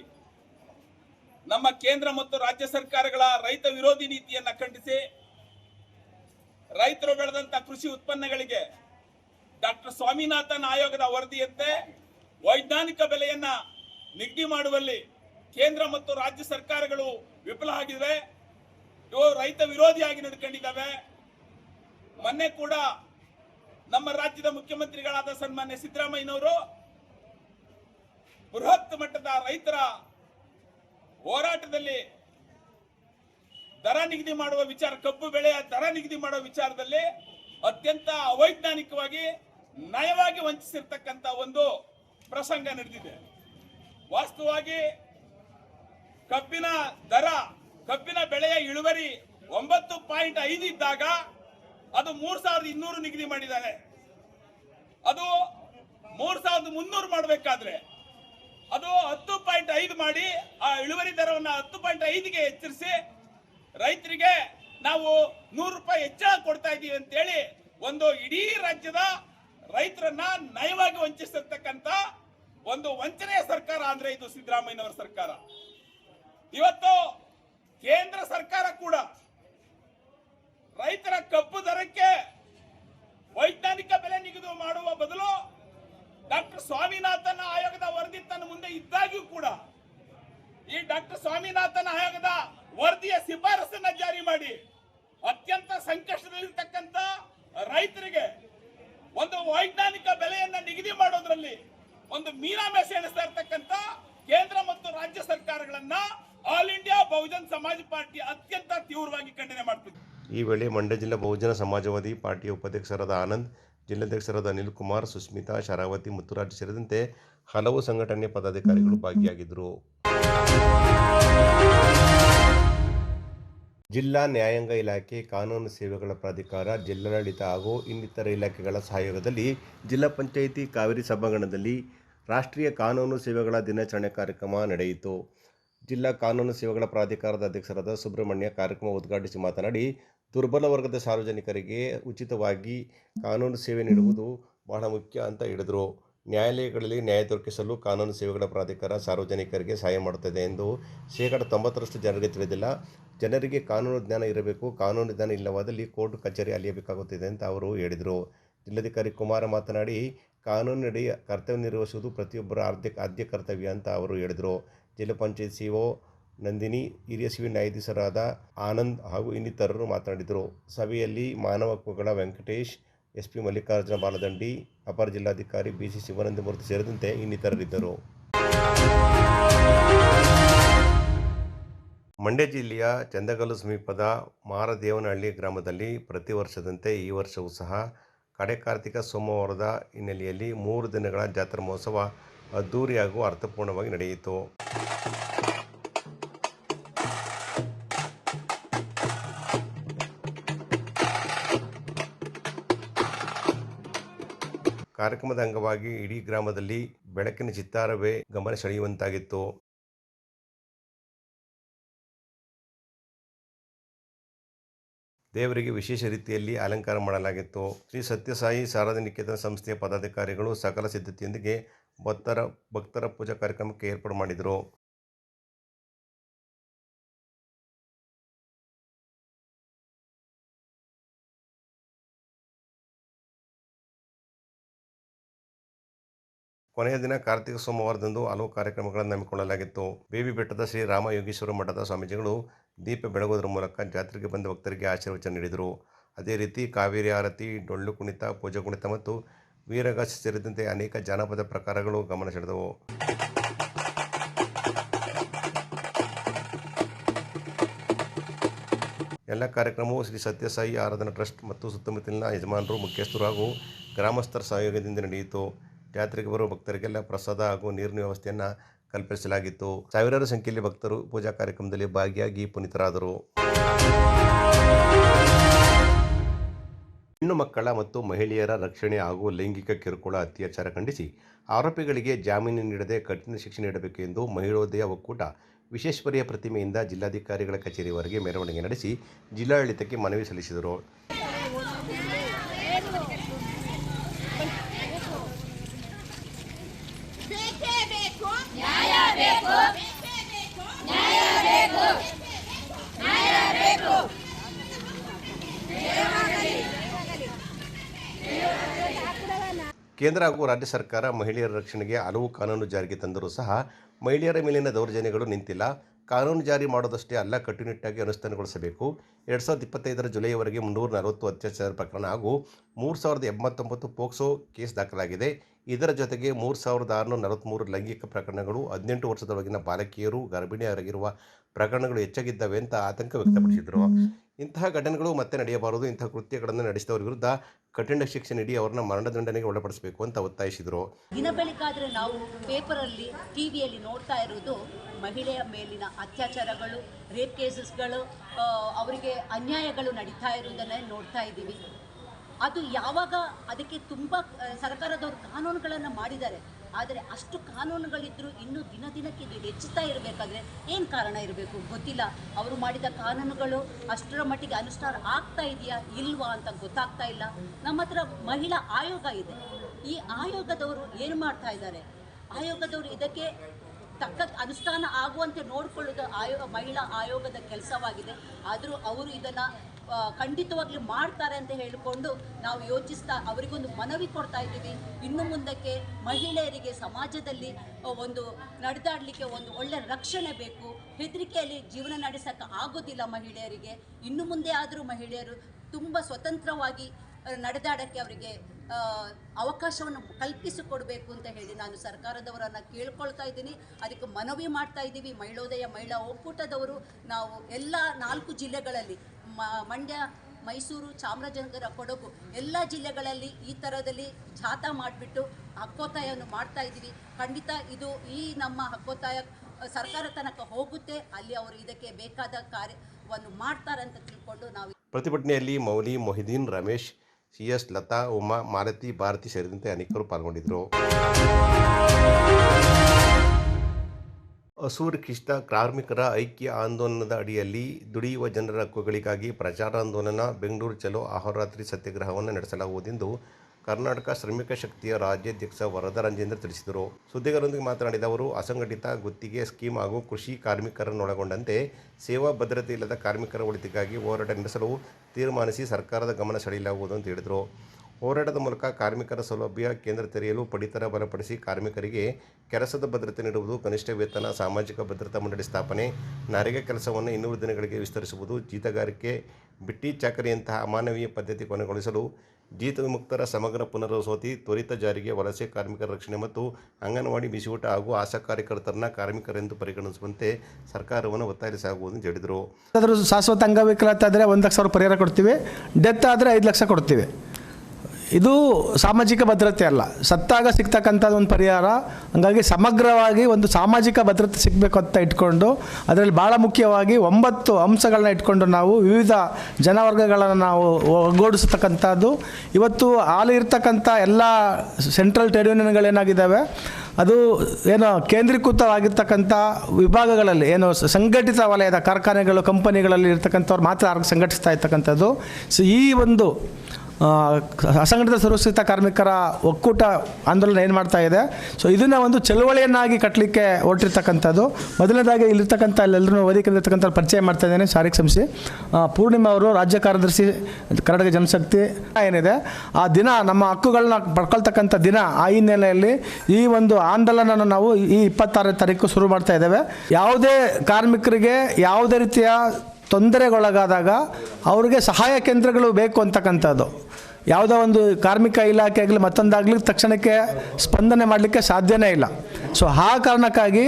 ನಮ್ಮ ಕೇಂದ್ರ ಮತ್ತು ರಾಜ್ಯ ಸರ್ಕಾರಗಳ ರೈತ ವಿರೋಧಿ ನೀತಿಯನ್ನ ಖಂಡಿಸಿ, ರೈತರು ಬೆಳೆದಂತ ಕೃಷಿ ಉತ್ಪನ್ನಗಳಿಗೆ ಡಾಕ್ಟರ್ ಸ್ವಾಮಿನಾಥನ್ ಆಯೋಗದ ವರದಿಯಂತೆ ವೈಜ್ಞಾನಿಕ ಬೆಲೆಯನ್ನ ನಿಗದಿ ಮಾಡುವಲ್ಲಿ ಕೇಂದ್ರ ಮತ್ತು ರಾಜ್ಯ ಸರ್ಕಾರಗಳು ವಿಫಲ ಆಗಿವೆ. ಇವು ರೈತ ವಿರೋಧಿಯಾಗಿ ನಡ್ಕೊಂಡಿದ್ದಾವೆ. ಮೊನ್ನೆ ಕೂಡ ನಮ್ಮ ರಾಜ್ಯದ ಮುಖ್ಯಮಂತ್ರಿಗಳಾದ ಸನ್ಮಾನ್ಯ ಸಿದ್ದರಾಮಯ್ಯನವರು ಬೃಹತ್ ಮಟ್ಟದ ರೈತರ ಹೋರಾಟದಲ್ಲಿ ದರ ನಿಗದಿ ಮಾಡುವ ವಿಚಾರ, ಕಬ್ಬು ಬೆಳೆಯ ದರ ನಿಗದಿ ಮಾಡುವ ವಿಚಾರದಲ್ಲಿ ಅತ್ಯಂತ ಅವೈಜ್ಞಾನಿಕವಾಗಿ ನಯವಾಗಿ ವಂಚಿಸಿರ್ತಕ್ಕಂಥ ಒಂದು ಪ್ರಸಂಗ ನಡೆದಿದೆ. ವಾಸ್ತವವಾಗಿ ಕಬ್ಬಿನ ದರ, ಕಬ್ಬಿನ ಬೆಳೆಯ ಇಳುವರಿ ಒಂಬತ್ತು ಪಾಯಿಂಟ್ ಐದು ಇದ್ದಾಗ ಅದು ಮೂರ್ ಸಾವಿರದ ಇನ್ನೂರು ನಿಗದಿ ಮಾಡಿದ್ದಾರೆ ಅದು ಮೂರ್ ಸಾವಿರದ ಮುನ್ನೂರು ಮಾಡಬೇಕಾದ್ರೆ ಅದು ಹತ್ತು ಪಾಯಿಂಟ್ ಐದು ಮಾಡಿ ಆ ಇಳುವರಿ ದರವನ್ನು ಹತ್ತು ಪಾಯಿಂಟ್ ಐದಿಗೆ ಹೆಚ್ಚರಿಸಿ ರೈತರಿಗೆ ನಾವು ನೂರು ರೂಪಾಯಿ ಹೆಚ್ಚಳ ಕೊಡ್ತಾ ಇದೀವಿ ಅಂತೇಳಿ ಒಂದು ಇಡೀ ರಾಜ್ಯದ ರೈತರನ್ನ ನಯವಾಗಿ ವಂಚಿಸಿರ್ತಕ್ಕಂಥ ಒಂದು ವಂಚನೆಯ ಸರ್ಕಾರ ಅಂದ್ರೆ ಇದು ಸಿದ್ದರಾಮಯ್ಯನವರ ಸರ್ಕಾರ. ಇವತ್ತು ಕೇಂದ್ರ ಸರ್ಕಾರ ಕೂಡ ರೈತರ ಕಬ್ಬು ದರಕ್ಕೆ ವೈಜ್ಞಾನಿಕ ಬೆಲೆ ನಿಗದಿ ಮಾಡುವ ಬದಲು ಡಾಕ್ಟರ್ ಸ್ವಾಮಿನಾಥನ್ ಆಯೋಗದ ವರದಿ ತನ್ನ ಮುಂದೆ ಇದ್ದಾಗ್ಯೂ ಕೂಡ ಈ ಡಾಕ್ಟರ್ ಸ್ವಾಮಿನಾಥನ್ ಆಯೋಗದ ವರದಿಯ ಶಿಫಾರಸನ್ನ ಜಾರಿ ಮಾಡಿ ಅತ್ಯಂತ ಸಂಕಷ್ಟದಲ್ಲಿರ್ತಕ್ಕಂಥ ರೈತರಿಗೆ ಒಂದು ವೈಜ್ಞಾನಿಕ ಬೆಲೆಯನ್ನ ನಿಗದಿ ಮಾಡೋದ್ರಲ್ಲಿ ಒಂದು ಮೀನಾಮೇಷ ಎಣಿಸ್ತಾ ಇರ್ತಕ್ಕಂಥ ಕೇಂದ್ರ ಮತ್ತು ರಾಜ್ಯ ಸರ್ಕಾರಗಳನ್ನ ಆಲ್ ಇಂಡಿಯಾ ಬಹುಜನ್ ಸಮಾಜ ಪಾರ್ಟಿ ಅತ್ಯಂತ ತೀವ್ರವಾಗಿ ಖಂಡನೆ ಮಾಡ್ತಿದೆ. ಈ ವೇಳೆ ಮಂಡ್ಯ ಜಿಲ್ಲಾ ಬಹುಜನ ಸಮಾಜವಾದಿ ಪಾರ್ಟಿಯ ಉಪಾಧ್ಯಕ್ಷರಾದ ಆನಂದ್ ಜಿಲ್ಲಾಧ್ಯಕ್ಷರಾದ ಅನಿಲ್ ಕುಮಾರ್ ಸುಸ್ಮಿತಾ, ಶರಾವತಿ, ಮುತ್ತುರಾಜ್ ಸೇರಿದಂತೆ ಹಲವು ಸಂಘಟನೆ ಪದಾಧಿಕಾರಿಗಳು ಭಾಗಿಯಾಗಿದ್ದರು. ಜಿಲ್ಲಾ ನ್ಯಾಯಾಂಗ ಇಲಾಖೆ ಕಾನೂನು ಸೇವೆಗಳ ಪ್ರಾಧಿಕಾರ, ಜಿಲ್ಲಾಡಳಿತ ಹಾಗೂ ಇನ್ನಿತರ ಇಲಾಖೆಗಳ ಸಹಯೋಗದಲ್ಲಿ ಜಿಲ್ಲಾ ಪಂಚಾಯಿತಿ ಕಾವೇರಿ ಸಭಾಂಗಣದಲ್ಲಿ ರಾಷ್ಟ್ರೀಯ ಕಾನೂನು ಸೇವೆಗಳ ದಿನಾಚರಣೆ ಕಾರ್ಯಕ್ರಮ ನಡೆಯಿತು. ಜಿಲ್ಲಾ ಕಾನೂನು ಸೇವೆಗಳ ಪ್ರಾಧಿಕಾರದ ಅಧ್ಯಕ್ಷರಾದ ಸುಬ್ರಹ್ಮಣ್ಯ ಕಾರ್ಯಕ್ರಮ ಉದ್ಘಾಟಿಸಿ ಮಾತನಾಡಿ ದುರ್ಬಲ ವರ್ಗದ ಸಾರ್ವಜನಿಕರಿಗೆ ಉಚಿತವಾಗಿ ಕಾನೂನು ಸೇವೆ ನೀಡುವುದು ಬಹಳ ಮುಖ್ಯ ಅಂತ ಹೇಳಿದರು. ನ್ಯಾಯಾಲಯಗಳಲ್ಲಿ ನ್ಯಾಯ ದೊರಕಿಸಲು ಕಾನೂನು ಸೇವೆಗಳ ಪ್ರಾಧಿಕಾರ ಸಾರ್ವಜನಿಕರಿಗೆ ಸಹಾಯ ಮಾಡುತ್ತದೆ ಎಂದು ಶೇಕಡ ತೊಂಬತ್ತರಷ್ಟು ಜನರಿಗೆ ತಿಳಿದಿಲ್ಲ. ಜನರಿಗೆ ಕಾನೂನು ಜ್ಞಾನ ಇರಬೇಕು. ಕಾನೂನು ಜ್ಞಾನ ಇಲ್ಲವಾದಲ್ಲಿ ಕೋರ್ಟ್ ಕಚೇರಿ ಅಲಿಯಬೇಕಾಗುತ್ತದೆ ಅಂತ ಅವರು ಹೇಳಿದರು. ಜಿಲ್ಲಾಧಿಕಾರಿ ಕುಮಾರ ಮಾತನಾಡಿ ಕಾನೂನಿನಡಿ ಕರ್ತವ್ಯ ನಿರ್ವಹಿಸುವುದು ಪ್ರತಿಯೊಬ್ಬರ ಆದ್ಯ ಆದ್ಯ ಕರ್ತವ್ಯ ಅಂತ ಅವರು ಹೇಳಿದರು. ಜಿಲ್ಲಾ ಪಂಚಾಯತ್ ಸಿಒ ಒ ನಂದಿನಿ, ಹಿರಿಯ ಸಿವಿಲ್ ನ್ಯಾಯಾಧೀಶರಾದ ಆನಂದ್ ಹಾಗೂ ಇನ್ನಿತರರು ಮಾತನಾಡಿದರು. ಸಭೆಯಲ್ಲಿ ಮಾನವ ಹಕ್ಕುಗಳ ವೆಂಕಟೇಶ್ ಎಸ್ ಪಿ ಮಲ್ಲಿಕಾರ್ಜುನ ಬಾಲದಂಡಿ ಅಪರ ಜಿಲ್ಲಾಧಿಕಾರಿ ಬಿ ಸಿ ಶಿವಾನಂದಮೂರ್ತಿ ಸೇರಿದಂತೆ ಇನ್ನಿತರರಿದ್ದರು. ಮಂಡ್ಯ ಜಿಲ್ಲೆಯ ಚಂದಗಲ್ಲು ಸಮೀಪದ ಮಾರದೇವನಹಳ್ಳಿ ಗ್ರಾಮದಲ್ಲಿ ಪ್ರತಿ ವರ್ಷದಂತೆ ಈ ವರ್ಷವೂ ಸಹ ಕಡೆ ಕಾರ್ತಿಕ ಸೋಮವಾರದ ಹಿನ್ನೆಲೆಯಲ್ಲಿ ಮೂರು ದಿನಗಳ ಜಾತ್ರಾ ಮಹೋತ್ಸವ ಅದ್ದೂರಿ ಹಾಗೂ ಅರ್ಥಪೂರ್ಣವಾಗಿ ನಡೆಯಿತು. ಕಾರ್ಯಕ್ರಮದ ಅಂಗವಾಗಿ ಇಡೀ ಗ್ರಾಮದಲ್ಲಿ ಬೆಳಕಿನ ಚಿತ್ತಾರವೇ ಗಮನ ಸೆಳೆಯುವಂತಾಗಿತ್ತು. ದೇವರಿಗೆ ವಿಶೇಷ ರೀತಿಯಲ್ಲಿ ಅಲಂಕಾರ ಮಾಡಲಾಗಿತ್ತು. ಶ್ರೀ ಸತ್ಯಸಾಯಿ ಸಾರ್ವಜನಿಕೇತನ ಸಂಸ್ಥೆಯ ಪದಾಧಿಕಾರಿಗಳು ಸಕಲ ಸಿದ್ಧತೆಯೊಂದಿಗೆ ಭಕ್ತರ ಭಕ್ತರ ಪೂಜಾ ಕಾರ್ಯಕ್ರಮಕ್ಕೆ ಏರ್ಪಾಡು ಮಾಡಿದರು. ಕೊನೆಯ ದಿನ ಕಾರ್ತಿಕ ಸೋಮವಾರದಂದು ಹಲವು ಕಾರ್ಯಕ್ರಮಗಳನ್ನು ಹಮ್ಮಿಕೊಳ್ಳಲಾಗಿತ್ತು. ಬೇಬಿ ಬೆಟ್ಟದ ಶ್ರೀ ರಾಮಯೋಗೀಶ್ವರ ಮಠದ ಸ್ವಾಮೀಜಿಗಳು ದೀಪ ಬೆಳಗುವುದರ ಮೂಲಕ ಜಾತ್ರೆಗೆ ಬಂದ ಭಕ್ತರಿಗೆ ಆಶೀರ್ವಚನ ನೀಡಿದರು. ಅದೇ ರೀತಿ ಕಾವೇರಿ ಆರತಿ, ಡೊಳ್ಳು ಕುಣಿತ, ಪೂಜಾ ಕುಣಿತ ಮತ್ತು ವೀರಗಾಸ ಸೇರಿದಂತೆ ಅನೇಕ ಜಾನಪದ ಪ್ರಕಾರಗಳು ಗಮನ ಸೆಳೆದವು. ಎಲ್ಲ ಕಾರ್ಯಕ್ರಮವು ಶ್ರೀ ಸತ್ಯಸಾಯಿ ಆರಾಧನಾ ಟ್ರಸ್ಟ್ ಮತ್ತು ಸುತ್ತಮುತ್ತಲಿನ ಯಜಮಾನರು, ಮುಖ್ಯಸ್ಥರು ಹಾಗೂ ಗ್ರಾಮಸ್ಥರ ಸಹಯೋಗದಿಂದ ನಡೆಯಿತು. ಜಾತ್ರೆಗೆ ಬರುವ ಭಕ್ತರಿಗೆಲ್ಲ ಪ್ರಸಾದ ಹಾಗೂ ನೀರಿನ ವ್ಯವಸ್ಥೆಯನ್ನು ಕಲ್ಪಿಸಲಾಗಿತ್ತು. ಸಾವಿರಾರು ಸಂಖ್ಯೆಯಲ್ಲಿ ಭಕ್ತರು ಪೂಜಾ ಕಾರ್ಯಕ್ರಮದಲ್ಲಿ ಭಾಗಿಯಾಗಿ ಪುನೀತರಾದರು. ಹೆಣ್ಣು ಮಕ್ಕಳ ಮತ್ತು ಮಹಿಳೆಯರ ರಕ್ಷಣೆ ಹಾಗೂ ಲೈಂಗಿಕ ಕಿರುಕುಳ ಅತ್ಯಾಚಾರ ಖಂಡಿಸಿ ಆರೋಪಿಗಳಿಗೆ ಜಾಮೀನು ನೀಡದೆ ಕಠಿಣ ಶಿಕ್ಷೆ ನೀಡಬೇಕು ಎಂದು ಮಹಿಳೋದಯ ಒಕ್ಕೂಟ ವಿಶ್ವೇಶ್ವರಿಯ ಪ್ರತಿಮೆಯಿಂದ ಜಿಲ್ಲಾಧಿಕಾರಿಗಳ ಕಚೇರಿವರೆಗೆ ಮೆರವಣಿಗೆ ನಡೆಸಿ ಜಿಲ್ಲಾಡಳಿತಕ್ಕೆ ಮನವಿ ಸಲ್ಲಿಸಿದರು ಬೇಕೇ ಬೇಕು ನ್ಯಾಯ ಬೇಕು ಬೇಕೇ ಬೇಕು ನ್ಯಾಯ ಬೇಕು ನ್ಯಾಯ ಬೇಕು ಕೇಂದ್ರ ಹಾಗೂ ರಾಜ್ಯ ಸರ್ಕಾರ ಮಹಿಳೆಯರ ರಕ್ಷಣೆಗೆ ಹಲವು ಕಾನೂನು ಜಾರಿಗೆ ತಂದರೂ ಸಹ ಮಹಿಳೆಯರ ಮೇಲಿನ ದೌರ್ಜನ್ಯಗಳು ನಿಂತಿಲ್ಲ. ಕಾನೂನು ಜಾರಿ ಮಾಡೋದಷ್ಟೇ ಅಲ್ಲ, ಕಟ್ಟುನಿಟ್ಟಾಗಿ ಅನುಷ್ಠಾನಗೊಳಿಸಬೇಕು. ಎರಡ್ ಸಾವಿರದ ಇಪ್ಪತ್ತೈದರ ಜುಲೈವರೆಗೆ ಮುನ್ನೂರ ನಲವತ್ತು ಅತ್ಯಾಚಾರ ಪ್ರಕರಣ ಹಾಗೂ ಮೂರು ಸಾವಿರದ ಎಂಬತ್ತೊಂಬತ್ತು ಪೋಕ್ಸೋ ಕೇಸ್ ದಾಖಲಾಗಿದೆ. ಇದರ ಜೊತೆಗೆ ಮೂರು ಸಾವಿರದ ಆರುನೂರ ನಲವತ್ತ್ಮೂರು ಲೈಂಗಿಕ ಪ್ರಕರಣಗಳು, ಹದಿನೆಂಟು ವರ್ಷದೊಳಗಿನ ಬಾಲಕಿಯರು, ಗರ್ಭಿಣಿಯರಾಗಿರುವ ಪ್ರಕರಣಗಳು ಹೆಚ್ಚಾಗಿದ್ದಾವೆ ಅಂತ ಆತಂಕ ವ್ಯಕ್ತಪಡಿಸಿದರು. ಇಂತಹ ಘಟನೆಗಳು ಮತ್ತೆ ನಡೆಯಬಾರದು, ಇಂತಹ ಕೃತ್ಯಗಳನ್ನು ನಡೆಸಿದವರ ವಿರುದ್ಧ ಕಠಿಣ ಶಿಕ್ಷೆ ನೀಡಿ ಅವರನ್ನ ಮರಣದಂಡನೆಗೆ ಒಳಪಡಿಸಬೇಕು ಅಂತ ಒತ್ತಾಯಿಸಿದರು. ದಿನ ಬೆಳಕಾದ್ರೆ ನಾವು ಪೇಪರಲ್ಲಿ, ಟಿವಿಯಲ್ಲಿ ನೋಡ್ತಾ ಇರೋದು ಮಹಿಳೆಯ ಮೇಲಿನ ಅತ್ಯಾಚಾರಗಳು ರೇಪ್ ಕೇಸಸ್ಗಳು ಅವರಿಗೆ ಅನ್ಯಾಯಗಳು ನಡೀತಾ ಇರುವುದನ್ನೇ ನೋಡ್ತಾ ಇದ್ದೀವಿ. ಅದು ಯಾವಾಗ ಅದಕ್ಕೆ ತುಂಬ, ಸರ್ಕಾರದವರು ಕಾನೂನುಗಳನ್ನು ಮಾಡಿದ್ದಾರೆ. ಆದರೆ ಅಷ್ಟು ಕಾನೂನುಗಳಿದ್ದರೂ ಇನ್ನೂ ದಿನ ದಿನಕ್ಕೆ ಇದು ಹೆಚ್ಚುತ್ತಾ ಇರಬೇಕಾದ್ರೆ ಏನು ಕಾರಣ ಇರಬೇಕು? ಗೊತ್ತಿಲ್ಲ. ಅವರು ಮಾಡಿದ ಕಾನೂನುಗಳು ಅಷ್ಟರ ಮಟ್ಟಿಗೆ ಅನುಷ್ಠಾನ ಆಗ್ತಾ ಇದೆಯಾ ಇಲ್ವಾ ಅಂತ ಗೊತ್ತಾಗ್ತಾ ಇಲ್ಲ. ನಮ್ಮ ಹತ್ರ ಮಹಿಳಾ ಆಯೋಗ ಇದೆ. ಈ ಆಯೋಗದವರು ಏನು ಮಾಡ್ತಾ ಇದ್ದಾರೆ? ಆಯೋಗದವರು ಇದಕ್ಕೆ ತಕ್ಕ ಅನುಷ್ಠಾನ ಆಗುವಂತೆ ನೋಡಿಕೊಳ್ಳೋದು ಆಯೋಗ ಮಹಿಳಾ ಆಯೋಗದ ಕೆಲಸವಾಗಿದೆ. ಆದರೂ ಅವರು ಇದನ್ನು ಖಂಡಿತವಾಗ್ಲೂ ಮಾಡ್ತಾರೆ ಅಂತ ಹೇಳಿಕೊಂಡು ನಾವು ಯೋಚಿಸ್ತಾ ಅವರಿಗೊಂದು ಮನವಿ ಕೊಡ್ತಾ ಇದ್ದೀವಿ. ಇನ್ನು ಮುಂದಕ್ಕೆ ಮಹಿಳೆಯರಿಗೆ ಸಮಾಜದಲ್ಲಿ ಒಂದು ನಡೆದಾಡಲಿಕ್ಕೆ ಒಂದು ಒಳ್ಳೆ ರಕ್ಷಣೆ ಬೇಕು. ಹೆದರಿಕೆಯಲ್ಲಿ ಜೀವನ ನಡೆಸಕ್ಕೆ ಆಗೋದಿಲ್ಲ ಮಹಿಳೆಯರಿಗೆ. ಇನ್ನು ಮುಂದೆ ಆದರೂ ಮಹಿಳೆಯರು ತುಂಬ ಸ್ವತಂತ್ರವಾಗಿ ನಡೆದಾಡಕ್ಕೆ ಅವರಿಗೆ ಅವಕಾಶವನ್ನು ಕಲ್ಪಿಸಿಕೊಡಬೇಕು ಅಂತ ಹೇಳಿ ನಾನು ಸರ್ಕಾರದವರನ್ನು ಕೇಳ್ಕೊಳ್ತಾ ಇದ್ದೀನಿ. ಅದಕ್ಕೆ ಮನವಿ ಮಾಡ್ತಾ ಇದ್ದೀವಿ. ಮಹಿಳೋದಯ ಮಹಿಳಾ ಒಕ್ಕೂಟದವರು ನಾವು ಎಲ್ಲ ನಾಲ್ಕು ಜಿಲ್ಲೆಗಳಲ್ಲಿ ಮಂಡ್ಯ ಮೈಸೂರು ಚಾಮರಾಜನಗರ ಕೊಡಗು ಎಲ್ಲ ಜಿಲ್ಲೆಗಳಲ್ಲಿ ಈ ಥರದಲ್ಲಿ ಜಾಥಾ ಮಾಡಿಬಿಟ್ಟು ಹಕ್ಕೋತ್ತಾಯವನ್ನು ಮಾಡ್ತಾ ಇದ್ದೀವಿ. ಖಂಡಿತ ಇದು ಈ ನಮ್ಮ ಹಕ್ಕೋತ್ತಾಯ ಆ, ಸರ್ಕಾರ ತನಕ ಹೋಗುತ್ತೆ. ಅಲ್ಲಿ ಅವರು ಇದಕ್ಕೆ ಬೇಕಾದ ಕಾರ್ಯವನ್ನು ಮಾಡ್ತಾರೆ ಅಂತ ತಿಳ್ಕೊಂಡು ನಾವು ಪ್ರತಿಭಟನೆಯಲ್ಲಿ ಮೌಲಿ ಮೊಹಿದೀನ್ ರಮೇಶ್ ಸಿ ಎಸ್ ಲತಾ ಉಮಾ ಮಾಲತಿ ಭಾರತಿ ಸೇರಿದಂತೆ ಅನೇಕರು ಪಾಲ್ಗೊಂಡಿದ್ದರು. ಹಸೂರು ಕಿಷ್ಟ ಕಾರ್ಮಿಕರ ಐಕ್ಯ ಆಂದೋಲನದ ಅಡಿಯಲ್ಲಿ ದುಡಿಯುವ ಜನರ ಹಕ್ಕುಗಳಿಗಾಗಿ ಪ್ರಚಾರಾಂದೋಲನ, ಬೆಂಗಳೂರು ಚಲೋ ಅಹೋರಾತ್ರಿ ಸತ್ಯಾಗ್ರಹವನ್ನು ನಡೆಸಲಾಗುವುದೆಂದು ಕರ್ನಾಟಕ ಶ್ರಮಿಕ ಶಕ್ತಿಯ ರಾಜ್ಯಾಧ್ಯಕ್ಷ ವರದ ರಂಜೇಂದ್ರ ತಿಳಿಸಿದರು. ಸುದ್ದಿಗಾರರೊಂದಿಗೆ ಮಾತನಾಡಿದ ಅವರು, ಅಸಂಘಟಿತ ಗುತ್ತಿಗೆ ಸ್ಕೀಮ್ ಹಾಗೂ ಕೃಷಿ ಕಾರ್ಮಿಕರನ್ನೊಳಗೊಂಡಂತೆ ಸೇವಾ ಭದ್ರತೆ ಇಲ್ಲದ ಕಾರ್ಮಿಕರ ಒಳಿತಿಗಾಗಿ ಹೋರಾಟ ನಡೆಸಲು ತೀರ್ಮಾನಿಸಿ ಸರ್ಕಾರದ ಗಮನ ಸೆಳೆಯಲಾಗುವುದು ಅಂತ ಹೇಳಿದರು. ಹೋರಾಟದ ಮೂಲಕ ಕಾರ್ಮಿಕರ ಸೌಲಭ್ಯ ಕೇಂದ್ರ ತೆರೆಯಲು ಪಡಿತರ ಬಲಪಡಿಸಿ ಕಾರ್ಮಿಕರಿಗೆ ಕೆಲಸದ ಭದ್ರತೆ ನೀಡುವುದು ಕನಿಷ್ಠ ವೇತನ, ಸಾಮಾಜಿಕ ಭದ್ರತಾ ಮಂಡಳಿ ಸ್ಥಾಪನೆ, ನಾರಿಗೆ ಕೆಲಸವನ್ನು ಇನ್ನೂರು ದಿನಗಳಿಗೆ ವಿಸ್ತರಿಸುವುದು, ಜೀತಗಾರಿಕೆ, ಬಿಟ್ಟಿ ಚಾಕರಿಯಂತಹ ಅಮಾನವೀಯ ಪದ್ಧತಿ ಕೊನೆಗೊಳಿಸಲು ಜೀತ ವಿಮುಕ್ತರ ಸಮಗ್ರ ಪುನರ್ವಸತಿ, ತ್ವರಿತ ಜಾರಿಗೆ ವಲಸೆ ಕಾರ್ಮಿಕರ ರಕ್ಷಣೆ ಮತ್ತು ಅಂಗನವಾಡಿ ಬಿಸಿಯೂಟ ಹಾಗೂ ಆಶಾ ಕಾರ್ಯಕರ್ತರನ್ನ ಕಾರ್ಮಿಕರೆಂದು ಪರಿಗಣಿಸುವಂತೆ ಸರ್ಕಾರವನ್ನು ಒತ್ತಾಯಿಸಲಾಗುವುದು ಹೇಳಿದರು. ಶಾಶ್ವತ ಅಂಗವಿಕಲತೆ ಆದರೆ ಒಂದು ಲಕ್ಷ ಪರಿಹಾರ ಕೊಡ್ತೀವಿ, ಡೆತ್ ಆದರೆ ಐದು ಲಕ್ಷ ಕೊಡ್ತೀವಿ. ಇದು ಸಾಮಾಜಿಕ ಭದ್ರತೆ ಅಲ್ಲ. ಸತ್ತಾಗ ಸಿಗ್ತಕ್ಕಂಥದ್ದು ಒಂದು ಪರಿಹಾರ. ಹಂಗಾಗಿ ಸಮಗ್ರವಾಗಿ ಒಂದು ಸಾಮಾಜಿಕ ಭದ್ರತೆ ಸಿಗಬೇಕು ಅಂತ ಇಟ್ಕೊಂಡು, ಅದರಲ್ಲಿ ಭಾಳ ಮುಖ್ಯವಾಗಿ ಒಂಬತ್ತು ಅಂಶಗಳನ್ನ ಇಟ್ಕೊಂಡು ನಾವು ವಿವಿಧ ಜನವರ್ಗಗಳನ್ನು ನಾವು ಒಗ್ಗೂಡಿಸ್ತಕ್ಕಂಥದ್ದು. ಇವತ್ತು ಹಾಲು ಇರ್ತಕ್ಕಂಥ ಎಲ್ಲ ಸೆಂಟ್ರಲ್ ಟ್ರೇಡ್ ಯೂನಿಯನ್ಗಳೇನಾಗಿದ್ದಾವೆ ಅದು ಏನು ಕೇಂದ್ರೀಕೃತವಾಗಿರ್ತಕ್ಕಂಥ ವಿಭಾಗಗಳಲ್ಲಿ, ಏನು ಸಂಘಟಿತ ವಲಯದ ಕಾರ್ಖಾನೆಗಳು, ಕಂಪನಿಗಳಲ್ಲಿ ಇರ್ತಕ್ಕಂಥವ್ರು ಮಾತ್ರ ಸಂಘಟಿಸ್ತಾ ಇರ್ತಕ್ಕಂಥದ್ದು. ಸೊ ಈ ಒಂದು ಅಸಂಘಟಿತ ಸುರಕ್ಷಿತ ಕಾರ್ಮಿಕರ ಒಕ್ಕೂಟ ಆಂದೋಲನ ಏನು ಮಾಡ್ತಾ ಇದೆ? ಸೊ ಇದನ್ನು ಒಂದು ಚಳುವಳಿಯನ್ನಾಗಿ ಕಟ್ಟಲಿಕ್ಕೆ ಹೊರಟಿರ್ತಕ್ಕಂಥದ್ದು. ಮೊದಲನೇದಾಗಿ ಇಲ್ಲಿರ್ತಕ್ಕಂಥ ಅಲ್ಲೆಲ್ಲರೂ ವೇದಿಕೆಯಲ್ಲಿರ್ತಕ್ಕಂಥ ಪರಿಚಯ ಮಾಡ್ತಾ ಇದ್ದೇನೆ ಸಾರಿಗೆ ಸಂಸ್ಥೆ ಪೂರ್ಣಿಮಾ ಅವರು ರಾಜ್ಯ ಕಾರ್ಯದರ್ಶಿ, ಕರ್ನಾಟಕ ಜನಶಕ್ತಿ ಏನಿದೆ, ಆ ದಿನ ನಮ್ಮ ಹಕ್ಕುಗಳನ್ನ ಪಡ್ಕೊಳ್ತಕ್ಕಂಥ ದಿನ, ಆ ಹಿನ್ನೆಲೆಯಲ್ಲಿ ಈ ಒಂದು ಆಂದೋಲನ ನಾವು ಈ ಇಪ್ಪತ್ತಾರನೇ ತಾರೀಕು ಶುರು ಮಾಡ್ತಾ ಇದ್ದೇವೆ. ಯಾವುದೇ ಕಾರ್ಮಿಕರಿಗೆ ಯಾವುದೇ ರೀತಿಯ ತೊಂದರೆಗೊಳಗಾದಾಗ ಅವ್ರಿಗೆ ಸಹಾಯ ಕೇಂದ್ರಗಳು ಬೇಕು ಅಂತಕ್ಕಂಥದ್ದು. ಯಾವುದೋ ಒಂದು ಕಾರ್ಮಿಕ ಇಲಾಖೆ ಆಗಲಿ ಮತ್ತೊಂದಾಗಲಿ ತಕ್ಷಣಕ್ಕೆ ಸ್ಪಂದನೆ ಮಾಡಲಿಕ್ಕೆ ಸಾಧ್ಯನೇ ಇಲ್ಲ. ಸೊ ಆ ಕಾರಣಕ್ಕಾಗಿ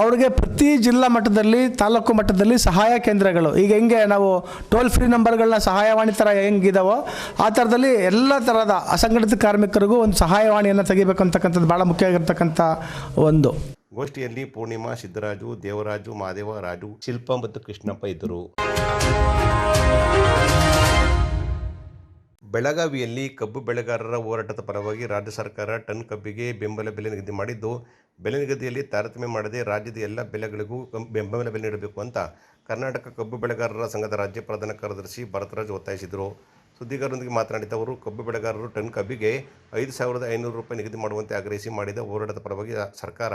ಅವ್ರಿಗೆ ಪ್ರತಿ ಜಿಲ್ಲಾ ಮಟ್ಟದಲ್ಲಿ, ತಾಲೂಕು ಮಟ್ಟದಲ್ಲಿ ಸಹಾಯ ಕೇಂದ್ರಗಳು. ಈಗ ಹೆಂಗೆ ನಾವು ಟೋಲ್ ಫ್ರೀ ನಂಬರ್ಗಳನ್ನ ಸಹಾಯವಾಣಿ ಥರ ಹೆಂಗಿದಾವೋ, ಆ ಥರದಲ್ಲಿ ಎಲ್ಲ ಥರದ ಅಸಂಘಟಿತ ಕಾರ್ಮಿಕರಿಗೂ ಒಂದು ಸಹಾಯವಾಣಿಯನ್ನು ತೆಗಿಬೇಕು ಅಂತಕ್ಕಂಥದ್ದು ಭಾಳ ಮುಖ್ಯ ಆಗಿರ್ತಕ್ಕಂಥ ಒಂದು. ಗೋಷ್ಠಿಯಲ್ಲಿ ಪೂರ್ಣಿಮಾ, ಸಿದ್ದರಾಜು, ದೇವರಾಜು, ಮಾದೇವ, ರಾಜು ಶಿಲ್ಪ ಮತ್ತು ಕೃಷ್ಣಪ್ಪ ಇದ್ದರು. ಬೆಳಗಾವಿಯಲ್ಲಿ ಕಬ್ಬು ಬೆಳೆಗಾರರ ಹೋರಾಟದ ಪರವಾಗಿ ರಾಜ್ಯ ಸರ್ಕಾರ ಟನ್ ಕಬ್ಬಿಗೆ ಬೆಂಬಲ ಬೆಲೆ ನಿಗದಿ ಮಾಡಿದ್ದು, ಬೆಲೆ ನಿಗದಿಯಲ್ಲಿ ತಾರತಮ್ಯ ಮಾಡದೆ ರಾಜ್ಯದ ಎಲ್ಲ ಬೆಲೆಗಳಿಗೂ ಬೆಂಬಲ ಬೆಲೆ ನೀಡಬೇಕು ಅಂತ ಕರ್ನಾಟಕ ಕಬ್ಬು ಬೆಳೆಗಾರರ ಸಂಘದ ರಾಜ್ಯ ಪ್ರಧಾನ ಕಾರ್ಯದರ್ಶಿ ಭರತರಾಜ್ ಒತ್ತಾಯಿಸಿದರು. ಸುದ್ದಿಗಾರರೊಂದಿಗೆ ಮಾತನಾಡಿದ ಅವರು, ಕಬ್ಬು ಬೆಳೆಗಾರರು ಟನ್ ಕಬ್ಬಿಗೆ ಐದು ಸಾವಿರದ ಐನೂರು ರೂಪಾಯಿ ನಿಗದಿ ಮಾಡುವಂತೆ ಆಗ್ರಹಿಸಿ ಮಾಡಿದ ಹೋರಾಟದ ಪರವಾಗಿ ಸರ್ಕಾರ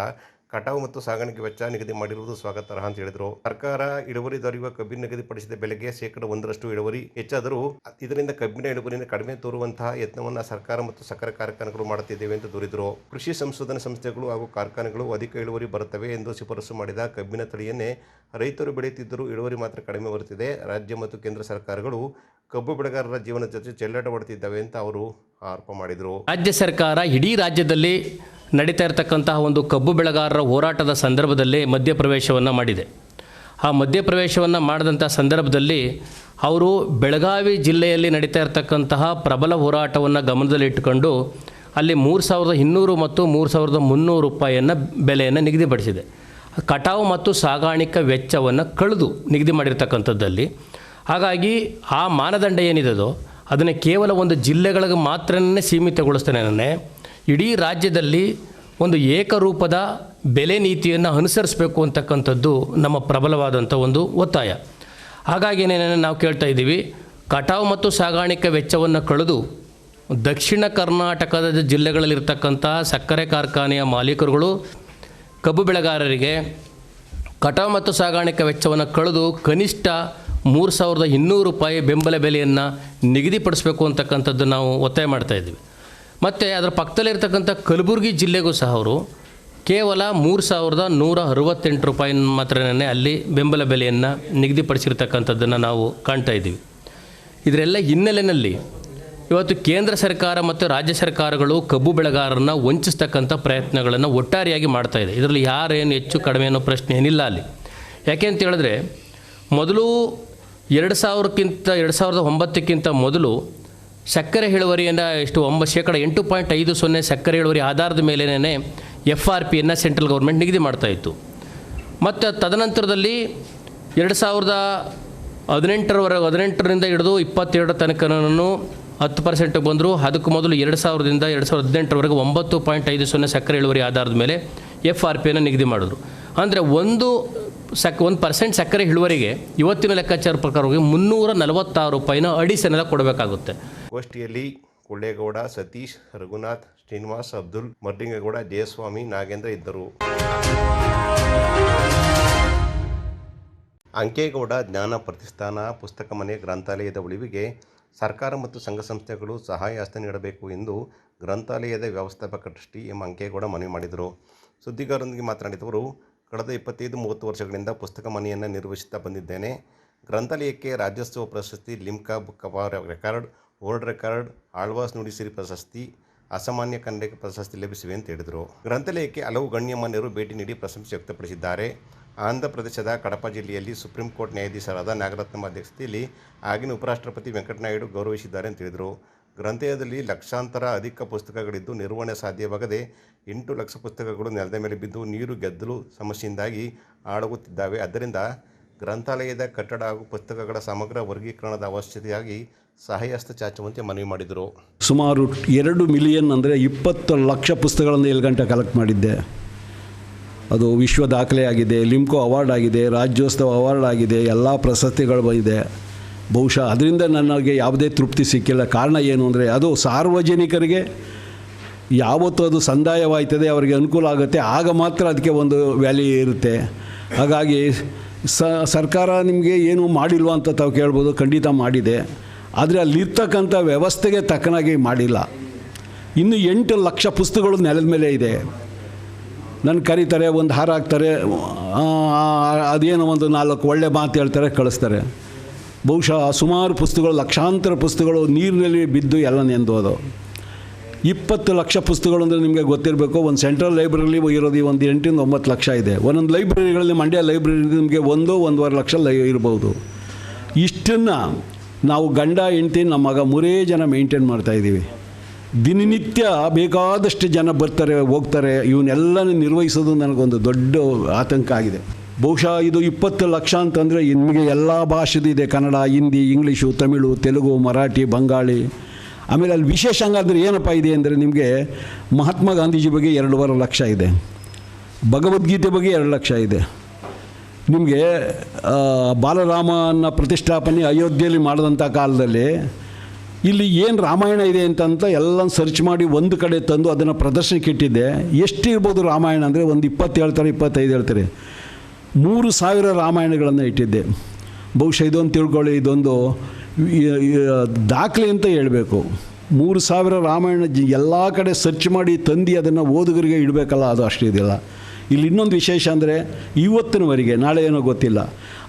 ಕಟಾವು ಮತ್ತು ಸಾಗಾಣಿಕೆ ವೆಚ್ಚ ನಿಗದಿ ಮಾಡಿರುವುದು ಸ್ವಾಗತಾರ್ಹ ಅಂತ ಹೇಳಿದರು. ಸರ್ಕಾರ ಇಳುವರಿ ದೊರೆಯುವ ಕಬ್ಬಿನ ನಿಗದಿಪಡಿಸಿದ ಬೆಲೆಗೆ ಶೇಕಡ ಒಂದರಷ್ಟು ಇಳುವರಿ ಹೆಚ್ಚಾದರೂ ಇದರಿಂದ ಕಬ್ಬಿನ ಇಳುವರಿಯನ್ನು ಕಡಿಮೆ ತೋರುವಂತಹ ಯತ್ನವನ್ನು ಸರ್ಕಾರ ಮತ್ತು ಸಕ್ಕರೆ ಕಾರ್ಖಾನೆಗಳು ಮಾಡುತ್ತಿದ್ದೇವೆ ಎಂದು ದೂರಿದರು. ಕೃಷಿ ಸಂಶೋಧನಾ ಸಂಸ್ಥೆಗಳು ಹಾಗೂ ಕಾರ್ಖಾನೆಗಳು ಅಧಿಕ ಇಳುವರಿ ಬರುತ್ತವೆ ಎಂದು ಶಿಫಾರಸು ಮಾಡಿದ ಕಬ್ಬಿನ ತಳಿಯನ್ನೇ ರೈತರು ಬೆಳೆಯುತ್ತಿದ್ದರೂ ಇಳುವರಿ ಮಾತ್ರ ಕಡಿಮೆ ಬರುತ್ತಿದೆ. ರಾಜ್ಯ ಮತ್ತು ಕೇಂದ್ರ ಸರ್ಕಾರಗಳು ಕಬ್ಬು ಬೆಳೆಗಾರರ ಜೀವನದ ಜೊತೆ ಚೆಲ್ಲಾಟ ಮಾಡುತ್ತಿದ್ದಾವೆ ಅಂತ ಅವರು ಆರೋಪ ಮಾಡಿದರು. ರಾಜ್ಯ ಸರ್ಕಾರ ಇಡೀ ರಾಜ್ಯದಲ್ಲಿ ನಡೀತಾ ಇರತಕ್ಕಂತಹ ಒಂದು ಕಬ್ಬು ಬೆಳೆಗಾರರ ಹೋರಾಟದ ಸಂದರ್ಭದಲ್ಲಿ ಮಧ್ಯಪ್ರವೇಶವನ್ನು ಮಾಡಿದೆ. ಆ ಮಧ್ಯಪ್ರವೇಶವನ್ನು ಮಾಡಿದಂಥ ಸಂದರ್ಭದಲ್ಲಿ ಅವರು ಬೆಳಗಾವಿ ಜಿಲ್ಲೆಯಲ್ಲಿ ನಡೀತಾ ಇರತಕ್ಕಂತಹ ಪ್ರಬಲ ಹೋರಾಟವನ್ನು ಗಮನದಲ್ಲಿಟ್ಟುಕೊಂಡು ಅಲ್ಲಿ ಮೂರು ಸಾವಿರದ ಇನ್ನೂರು ಮತ್ತು ಮೂರು ಸಾವಿರದ ಮುನ್ನೂರು ರೂಪಾಯಿಯನ್ನು ಬೆಲೆಯನ್ನು ನಿಗದಿಪಡಿಸಿದೆ ಕಟಾವು ಮತ್ತು ಸಾಗಾಣಿಕಾ ವೆಚ್ಚವನ್ನು ಕಳೆದು ನಿಗದಿ ಮಾಡಿರ್ತಕ್ಕಂಥದ್ದಲ್ಲಿ. ಹಾಗಾಗಿ ಆ ಮಾನದಂಡ ಏನಿದೆಯೋ ಅದನ್ನು ಕೇವಲ ಒಂದು ಜಿಲ್ಲೆಗಳಿಗೆ ಮಾತ್ರನೇ ಸೀಮಿತಗೊಳಿಸ್ತಾನೆ ಇಡೀ ರಾಜ್ಯದಲ್ಲಿ ಒಂದು ಏಕರೂಪದ ಬೆಲೆ ನೀತಿಯನ್ನು ಅನುಸರಿಸಬೇಕು ಅಂತಕ್ಕಂಥದ್ದು ನಮ್ಮ ಪ್ರಬಲವಾದಂಥ ಒಂದು ಒತ್ತಾಯ. ಹಾಗಾಗಿ ಏನೇನು ನಾವು ಕೇಳ್ತಾ ಇದ್ದೀವಿ, ಕಟಾವು ಮತ್ತು ಸಾಗಾಣಿಕೆ ವೆಚ್ಚವನ್ನು ಕಳೆದು ದಕ್ಷಿಣ ಕರ್ನಾಟಕದ ಜಿಲ್ಲೆಗಳಲ್ಲಿರ್ತಕ್ಕಂಥ ಸಕ್ಕರೆ ಕಾರ್ಖಾನೆಯ ಮಾಲೀಕರುಗಳು, ಕಬ್ಬು ಬೆಳೆಗಾರರಿಗೆ ಕಟಾವು ಮತ್ತು ಸಾಗಾಣಿಕೆ ವೆಚ್ಚವನ್ನು ಕಳೆದು ಕನಿಷ್ಠ ಮೂರು ಸಾವಿರದ ಇನ್ನೂರು ರೂಪಾಯಿ ಬೆಂಬಲ ಬೆಲೆಯನ್ನು ನಿಗದಿಪಡಿಸಬೇಕು ಅಂತಕ್ಕಂಥದ್ದು ನಾವು ಒತ್ತಾಯ ಮಾಡ್ತಾ ಇದ್ದೀವಿ. ಮತ್ತು ಅದರ ಪಕ್ಕದಲ್ಲಿರ್ತಕ್ಕಂಥ ಕಲಬುರಗಿ ಜಿಲ್ಲೆಗೂ ಸಹ ಅವರು ಕೇವಲ ಮೂರು ಸಾವಿರದ ನೂರ ಅರವತ್ತೆಂಟು ರೂಪಾಯಿ ಮಾತ್ರನೇ ಅಲ್ಲಿ ಬೆಂಬಲ ಬೆಲೆಯನ್ನು ನಿಗದಿಪಡಿಸಿರ್ತಕ್ಕಂಥದ್ದನ್ನು ನಾವು ಕಾಣ್ತಾ ಇದ್ದೀವಿ. ಇದರೆಲ್ಲ ಹಿನ್ನೆಲೆಯಲ್ಲಿ ಇವತ್ತು ಕೇಂದ್ರ ಸರ್ಕಾರ ಮತ್ತು ರಾಜ್ಯ ಸರ್ಕಾರಗಳು ಕಬ್ಬು ಬೆಳೆಗಾರರನ್ನ ವಂಚಿಸ್ತಕ್ಕಂಥ ಪ್ರಯತ್ನಗಳನ್ನು ಒಟ್ಟಾರೆಯಾಗಿ ಮಾಡ್ತಾ ಇದೆ. ಇದರಲ್ಲಿ ಯಾರೇನು ಹೆಚ್ಚು ಕಡಿಮೆ ಅನ್ನೋ ಪ್ರಶ್ನೆ ಏನಿಲ್ಲ ಅಲ್ಲಿ. ಯಾಕೆ ಅಂತ ಹೇಳಿದ್ರೆ ಮೊದಲು ಎರಡು ಸಾವಿರಕ್ಕಿಂತ, ಎರಡು ಸಾವಿರದ ಒಂಬತ್ತಕ್ಕಿಂತ ಮೊದಲು ಸಕ್ಕರೆ ಇಳುವರಿಯನ್ನು ಎಷ್ಟು ಒಂಬತ್ತು ಶೇಕಡ ಎಂಟು ಪಾಯಿಂಟ್ ಐದು ಸೊನ್ನೆ ಸಕ್ಕರೆ ಇಳುವರಿ ಆಧಾರದ ಮೇಲೇ ಎಫ್ ಆರ್ ಪಿಯನ್ನು ಸೆಂಟ್ರಲ್ ಗೌರ್ಮೆಂಟ್ ನಿಗದಿ ಮಾಡ್ತಾ ಇತ್ತು. ಮತ್ತು ತದನಂತರದಲ್ಲಿ ಎರಡು ಸಾವಿರದ ಹದಿನೆಂಟರವರೆಗೆ, ಹದಿನೆಂಟರಿಂದ ಹಿಡಿದು ಇಪ್ಪತ್ತೆರಡರ ತನಕನೂ ಹತ್ತು ಪರ್ಸೆಂಟಿಗೆ ಬಂದರು. ಅದಕ್ಕೆ ಮೊದಲು ಎರಡು ಸಾವಿರದಿಂದ ಎರಡು ಸಾವಿರದ ಹದಿನೆಂಟರವರೆಗೆ ಒಂಬತ್ತು ಪಾಯಿಂಟ್ ಐದು ಸೊನ್ನೆ ಸಕ್ಕರೆ ಇಳುವರಿ ಆಧಾರದ ಮೇಲೆ ಎಫ್ ಆರ್ ಪಿಯನ್ನು ನಿಗದಿ ಮಾಡಿದ್ರು. ಅಂದರೆ ಒಂದು ಸಕ್, ಒಂದು ಪರ್ಸೆಂಟ್ ಸಕ್ಕರೆ ಇಳುವರಿಗೆ ಇವತ್ತಿನ ಲೆಕ್ಕಾಚಾರ ಪ್ರಕಾರವಾಗಿ ಮುನ್ನೂರ ನಲವತ್ತಾರು ರೂಪಾಯಿನ ಅಡಿಸನೆಲ್ಲ ಕೊಡಬೇಕಾಗುತ್ತೆ. ಗೋಷ್ಠಿಯಲ್ಲಿ ಕುಳ್ಳೇಗೌಡ, ಸತೀಶ್, ರಘುನಾಥ್, ಶ್ರೀನಿವಾಸ್, ಅಬ್ದುಲ್ ಮರ್ಡಿಂಗೇಗೌಡ ಜಯಸ್ವಾಮಿ, ನಾಗೇಂದ್ರ ಇದ್ದರು. ಅಂಕೇಗೌಡ ಜ್ಞಾನ ಪ್ರತಿಷ್ಠಾನ, ಪುಸ್ತಕ ಮನೆ, ಗ್ರಂಥಾಲಯದ ಉಳಿವಿಗೆ ಸರ್ಕಾರ ಮತ್ತು ಸಂಘ ಸಂಸ್ಥೆಗಳು ಸಹಾಯ ಹಸ್ತ ನೀಡಬೇಕು ಎಂದು ಗ್ರಂಥಾಲಯದ ವ್ಯವಸ್ಥಾಪಕ ಟ್ರಸ್ಟಿ ಎಂ ಅಂಕೇಗೌಡ ಮನವಿ ಮಾಡಿದರು. ಸುದ್ದಿಗಾರರೊಂದಿಗೆ ಮಾತನಾಡಿದವರು ಕಳೆದ ಇಪ್ಪತ್ತೈದು, ಮೂವತ್ತು ವರ್ಷಗಳಿಂದ ಪುಸ್ತಕ ಮನೆಯನ್ನು ನಿರ್ವಹಿಸುತ್ತಾ ಬಂದಿದ್ದೇನೆ. ಗ್ರಂಥಾಲಯಕ್ಕೆ ರಾಜ್ಯೋತ್ಸವ ಪ್ರಶಸ್ತಿ, Limca book record, world record, Alvas Nudisiri ಪ್ರಶಸ್ತಿ, ಅಸಾಮಾನ್ಯ ಕನ್ನಡಕ ಪ್ರಶಸ್ತಿ ಲಭಿಸಿವೆ ಅಂತ ಹೇಳಿದರು. ಗ್ರಂಥಾಲಯಕ್ಕೆ ಹಲವು ಗಣ್ಯಮಾನ್ಯರು ಭೇಟಿ ನೀಡಿ ಪ್ರಶಂಸೆ ವ್ಯಕ್ತಪಡಿಸಿದ್ದಾರೆ. ಆಂಧ್ರ ಪ್ರದೇಶದ ಕಡಪ ಜಿಲ್ಲೆಯಲ್ಲಿ ಸುಪ್ರೀಂ ಕೋರ್ಟ್ ನ್ಯಾಯಾಧೀಶರಾದ ನಾಗರತ್ನಮ್ಮ ಅಧ್ಯಕ್ಷತೆಯಲ್ಲಿ ಆಗಿನ ಉಪರಾಷ್ಟ್ರಪತಿ ವೆಂಕಟನಾಯ್ಡು ಗೌರವಿಸಿದ್ದಾರೆ ಅಂತ ಹೇಳಿದರು. ಗ್ರಂಥಾಲಯದಲ್ಲಿ ಲಕ್ಷಾಂತರ ಅಧಿಕ ಪುಸ್ತಕಗಳಿದ್ದು ನಿರ್ವಹಣೆ ಸಾಧ್ಯವಾಗದೆ ಎಂಟು ಲಕ್ಷ ಪುಸ್ತಕಗಳು ನೆಲದ ಮೇಲೆ ಬಿದ್ದು ನೀರು ಗೆದ್ದಲು ಸಮಸ್ಯೆಯಿಂದಾಗಿ ಹಾಳಾಗುತ್ತಿದ್ದಾವೆ. ಆದ್ದರಿಂದ ಗ್ರಂಥಾಲಯದ ಕಟ್ಟಡ ಹಾಗೂ ಪುಸ್ತಕಗಳ ಸಮಗ್ರ ವರ್ಗೀಕರಣದ ಅವಶ್ಯಕತೆಯಾಗಿ ಸಹಾಯಸ್ತ ಚಾಚುವಂತೆ ಮನವಿ ಮಾಡಿದರು. ಸುಮಾರು ಎರಡು ಮಿಲಿಯನ್ ಅಂದರೆ ಇಪ್ಪತ್ತು ಲಕ್ಷ ಪುಸ್ತಕಗಳನ್ನು ಏಳು ಗಂಟೆ ಕಲೆಕ್ಟ್ ಮಾಡಿದ್ದೆ. ಅದು ವಿಶ್ವ ದಾಖಲೆ ಆಗಿದೆ ಲಿಮ್ಕೋ ಅವಾರ್ಡ್ ಆಗಿದೆ, ರಾಜ್ಯೋತ್ಸವ ಅವಾರ್ಡ್ ಆಗಿದೆ, ಎಲ್ಲ ಪ್ರಶಸ್ತಿಗಳು ಬಂದಿದೆ. ಬಹುಶಃ ಅದರಿಂದ ನನಗೆ ಯಾವುದೇ ತೃಪ್ತಿ ಸಿಕ್ಕಿಲ್ಲ. ಕಾರಣ ಏನು ಅಂದರೆ ಅದು ಸಾರ್ವಜನಿಕರಿಗೆ ಯಾವತ್ತು ಅದು ಸಂದಾಯವಾಯ್ತದೆ, ಅವರಿಗೆ ಅನುಕೂಲ ಆಗುತ್ತೆ. ಆಗ ಮಾತ್ರ ಅದಕ್ಕೆ ಒಂದು ವ್ಯಾಲ್ಯೂ ಇರುತ್ತೆ. ಹಾಗಾಗಿ ಸರ್ಕಾರ ನಿಮಗೆ ಏನು ಮಾಡಿಲ್ವ ಅಂತ ತಾವು ಕೇಳ್ಬೋದು, ಖಂಡಿತ ಮಾಡಿದೆ. ಆದರೆ ಅಲ್ಲಿರ್ತಕ್ಕಂಥ ವ್ಯವಸ್ಥೆಗೆ ತಕ್ಕನಾಗಿ ಮಾಡಿಲ್ಲ. ಇನ್ನು ಎಂಟು ಲಕ್ಷ ಪುಸ್ತಕಗಳು ನೆಲದ ಮೇಲೆ ಇದೆ. ನನ್ನ ಕರೀತಾರೆ, ಒಂದು ಹಾರ ಹಾಕ್ತಾರೆ ಅದೇನೋ ಒಂದು ನಾಲ್ಕು ಒಳ್ಳೆ ಮಾತು ಹೇಳ್ತಾರೆ, ಕಳಿಸ್ತಾರೆ. ಬಹುಶಃ ಸುಮಾರು ಪುಸ್ತಕಗಳು, ಲಕ್ಷಾಂತರ ಪುಸ್ತಕಗಳು ನೀರಿನಲ್ಲಿ ಬಿದ್ದು ಎಲ್ಲ ನೆಂದೋದು ಇಪ್ಪತ್ತು ಲಕ್ಷ ಪುಸ್ತಕಗಳು ಅಂದರೆ ನಿಮಗೆ ಗೊತ್ತಿರಬೇಕು, ಒಂದು ಸೆಂಟ್ರಲ್ ಲೈಬ್ರರಿಲಿ ಇರೋದು ಒಂದು ಎಂಟಿಂದ ಒಂಬತ್ತು ಲಕ್ಷ ಇದೆ. ಒಂದೊಂದು ಲೈಬ್ರರಿಗಳಲ್ಲಿ, ಮಂಡ್ಯ ಲೈಬ್ರರಿ ನಿಮಗೆ ಒಂದು, ಒಂದೂವರೆ ಲಕ್ಷ ಲೈ ಇರ್ಬೋದು. ಇಷ್ಟನ್ನು ನಾವು ಗಂಡ, ಹೆಂಡತಿ, ನಮ್ಮ ಮಗ ಮೂರೇ ಜನ ಮೇಂಟೈನ್ ಮಾಡ್ತಾಯಿದ್ದೀವಿ ದಿನನಿತ್ಯ ಬೇಕಾದಷ್ಟು ಜನ ಬರ್ತಾರೆ, ಹೋಗ್ತಾರೆ ಇವನ್ನೆಲ್ಲನೂ ನಿರ್ವಹಿಸೋದು ನನಗೊಂದು ದೊಡ್ಡ ಆತಂಕ ಆಗಿದೆ. ಬಹುಶಃ ಇದು ಇಪ್ಪತ್ತು ಲಕ್ಷ ಅಂತಂದರೆ ನಿಮಗೆ ಎಲ್ಲ ಇದೆ, ಕನ್ನಡ, ಹಿಂದಿ, ಇಂಗ್ಲೀಷು, ತಮಿಳು, ತೆಲುಗು, ಮರಾಠಿ, ಬಂಗಾಳಿ. ಆಮೇಲೆ ಅಲ್ಲಿ ವಿಶೇಷ ಹಂಗಾದ್ರೆ ಏನಪ್ಪ ಇದೆ ಅಂದರೆ ನಿಮಗೆ ಮಹಾತ್ಮ ಗಾಂಧೀಜಿ ಬಗ್ಗೆ ಎರಡೂವರೆ ಲಕ್ಷ ಇದೆ. ಭಗವದ್ಗೀತೆ ಬಗ್ಗೆ ಎರಡು ಲಕ್ಷ ಇದೆ. ನಿಮಗೆ ಬಾಲರಾಮನ ಪ್ರತಿಷ್ಠಾಪನೆ ಅಯೋಧ್ಯೆಯಲ್ಲಿ ಮಾಡಿದಂಥ ಕಾಲದಲ್ಲಿ ಇಲ್ಲಿ ಏನು ರಾಮಾಯಣ ಇದೆ ಅಂತಂತ ಎಲ್ಲ ಸರ್ಚ್ ಮಾಡಿ ಒಂದು ಕಡೆ ತಂದು ಅದನ್ನು ಪ್ರದರ್ಶನಕ್ಕೆ ಇಟ್ಟಿದ್ದೆ. ಎಷ್ಟು ಇರ್ಬೋದು ರಾಮಾಯಣ ಅಂದರೆ ಒಂದು ಇಪ್ಪತ್ತು ಹೇಳ್ತಾರೆ, ಇಪ್ಪತ್ತೈದು ಹೇಳ್ತಾರೆ. ಮೂರು ಸಾವಿರ ರಾಮಾಯಣಗಳನ್ನು ಇಟ್ಟಿದ್ದೆ. ಬಹುಶಃ ಇದೊಂದು ತಿಳ್ಕೊಳ್ಳಿ, ಇದೊಂದು ದಾಖಲೆ ಅಂತ ಹೇಳಬೇಕು. ಮೂರು ಸಾವಿರ ರಾಮಾಯಣ ಎಲ್ಲ ಕಡೆ ಸರ್ಚ್ ಮಾಡಿ ತಂದು ಅದನ್ನು ಓದುಗರಿಗೆ ಇಡಬೇಕಲ್ಲ, ಅದು ಅಷ್ಟು ಇದಿಲ್ಲ. ಇಲ್ಲಿ ಇನ್ನೊಂದು ವಿಶೇಷ ಅಂದರೆ, ಇವತ್ತಿನವರೆಗೆ, ನಾಳೆ ಏನೋ ಗೊತ್ತಿಲ್ಲ.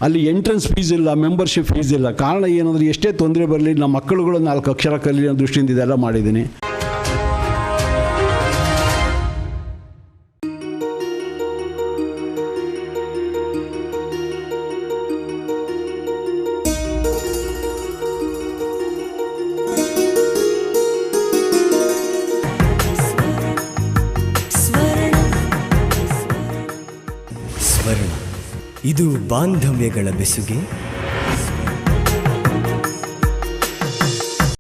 ಅಲ್ಲಿ ಎಂಟ್ರೆನ್ಸ್ ಫೀಸ್ ಇಲ್ಲ ಮೆಂಬರ್ಶಿಪ್ ಫೀಸ್ ಇಲ್ಲ. ಕಾರಣ ಏನಂದರೆ, ಎಷ್ಟೇ ತೊಂದರೆ ಬರಲಿ, ನಮ್ಮ ಮಕ್ಕಳುಗಳು ನಾಲ್ಕು ಅಕ್ಷರ ಕಲಿಯೋ ದೃಷ್ಟಿಯಿಂದ ಇದೆಲ್ಲ ಮಾಡಿದ್ದೀನಿ. ಬಾಂಧವ್ಯಗಳ ಬೆಸುಗೆ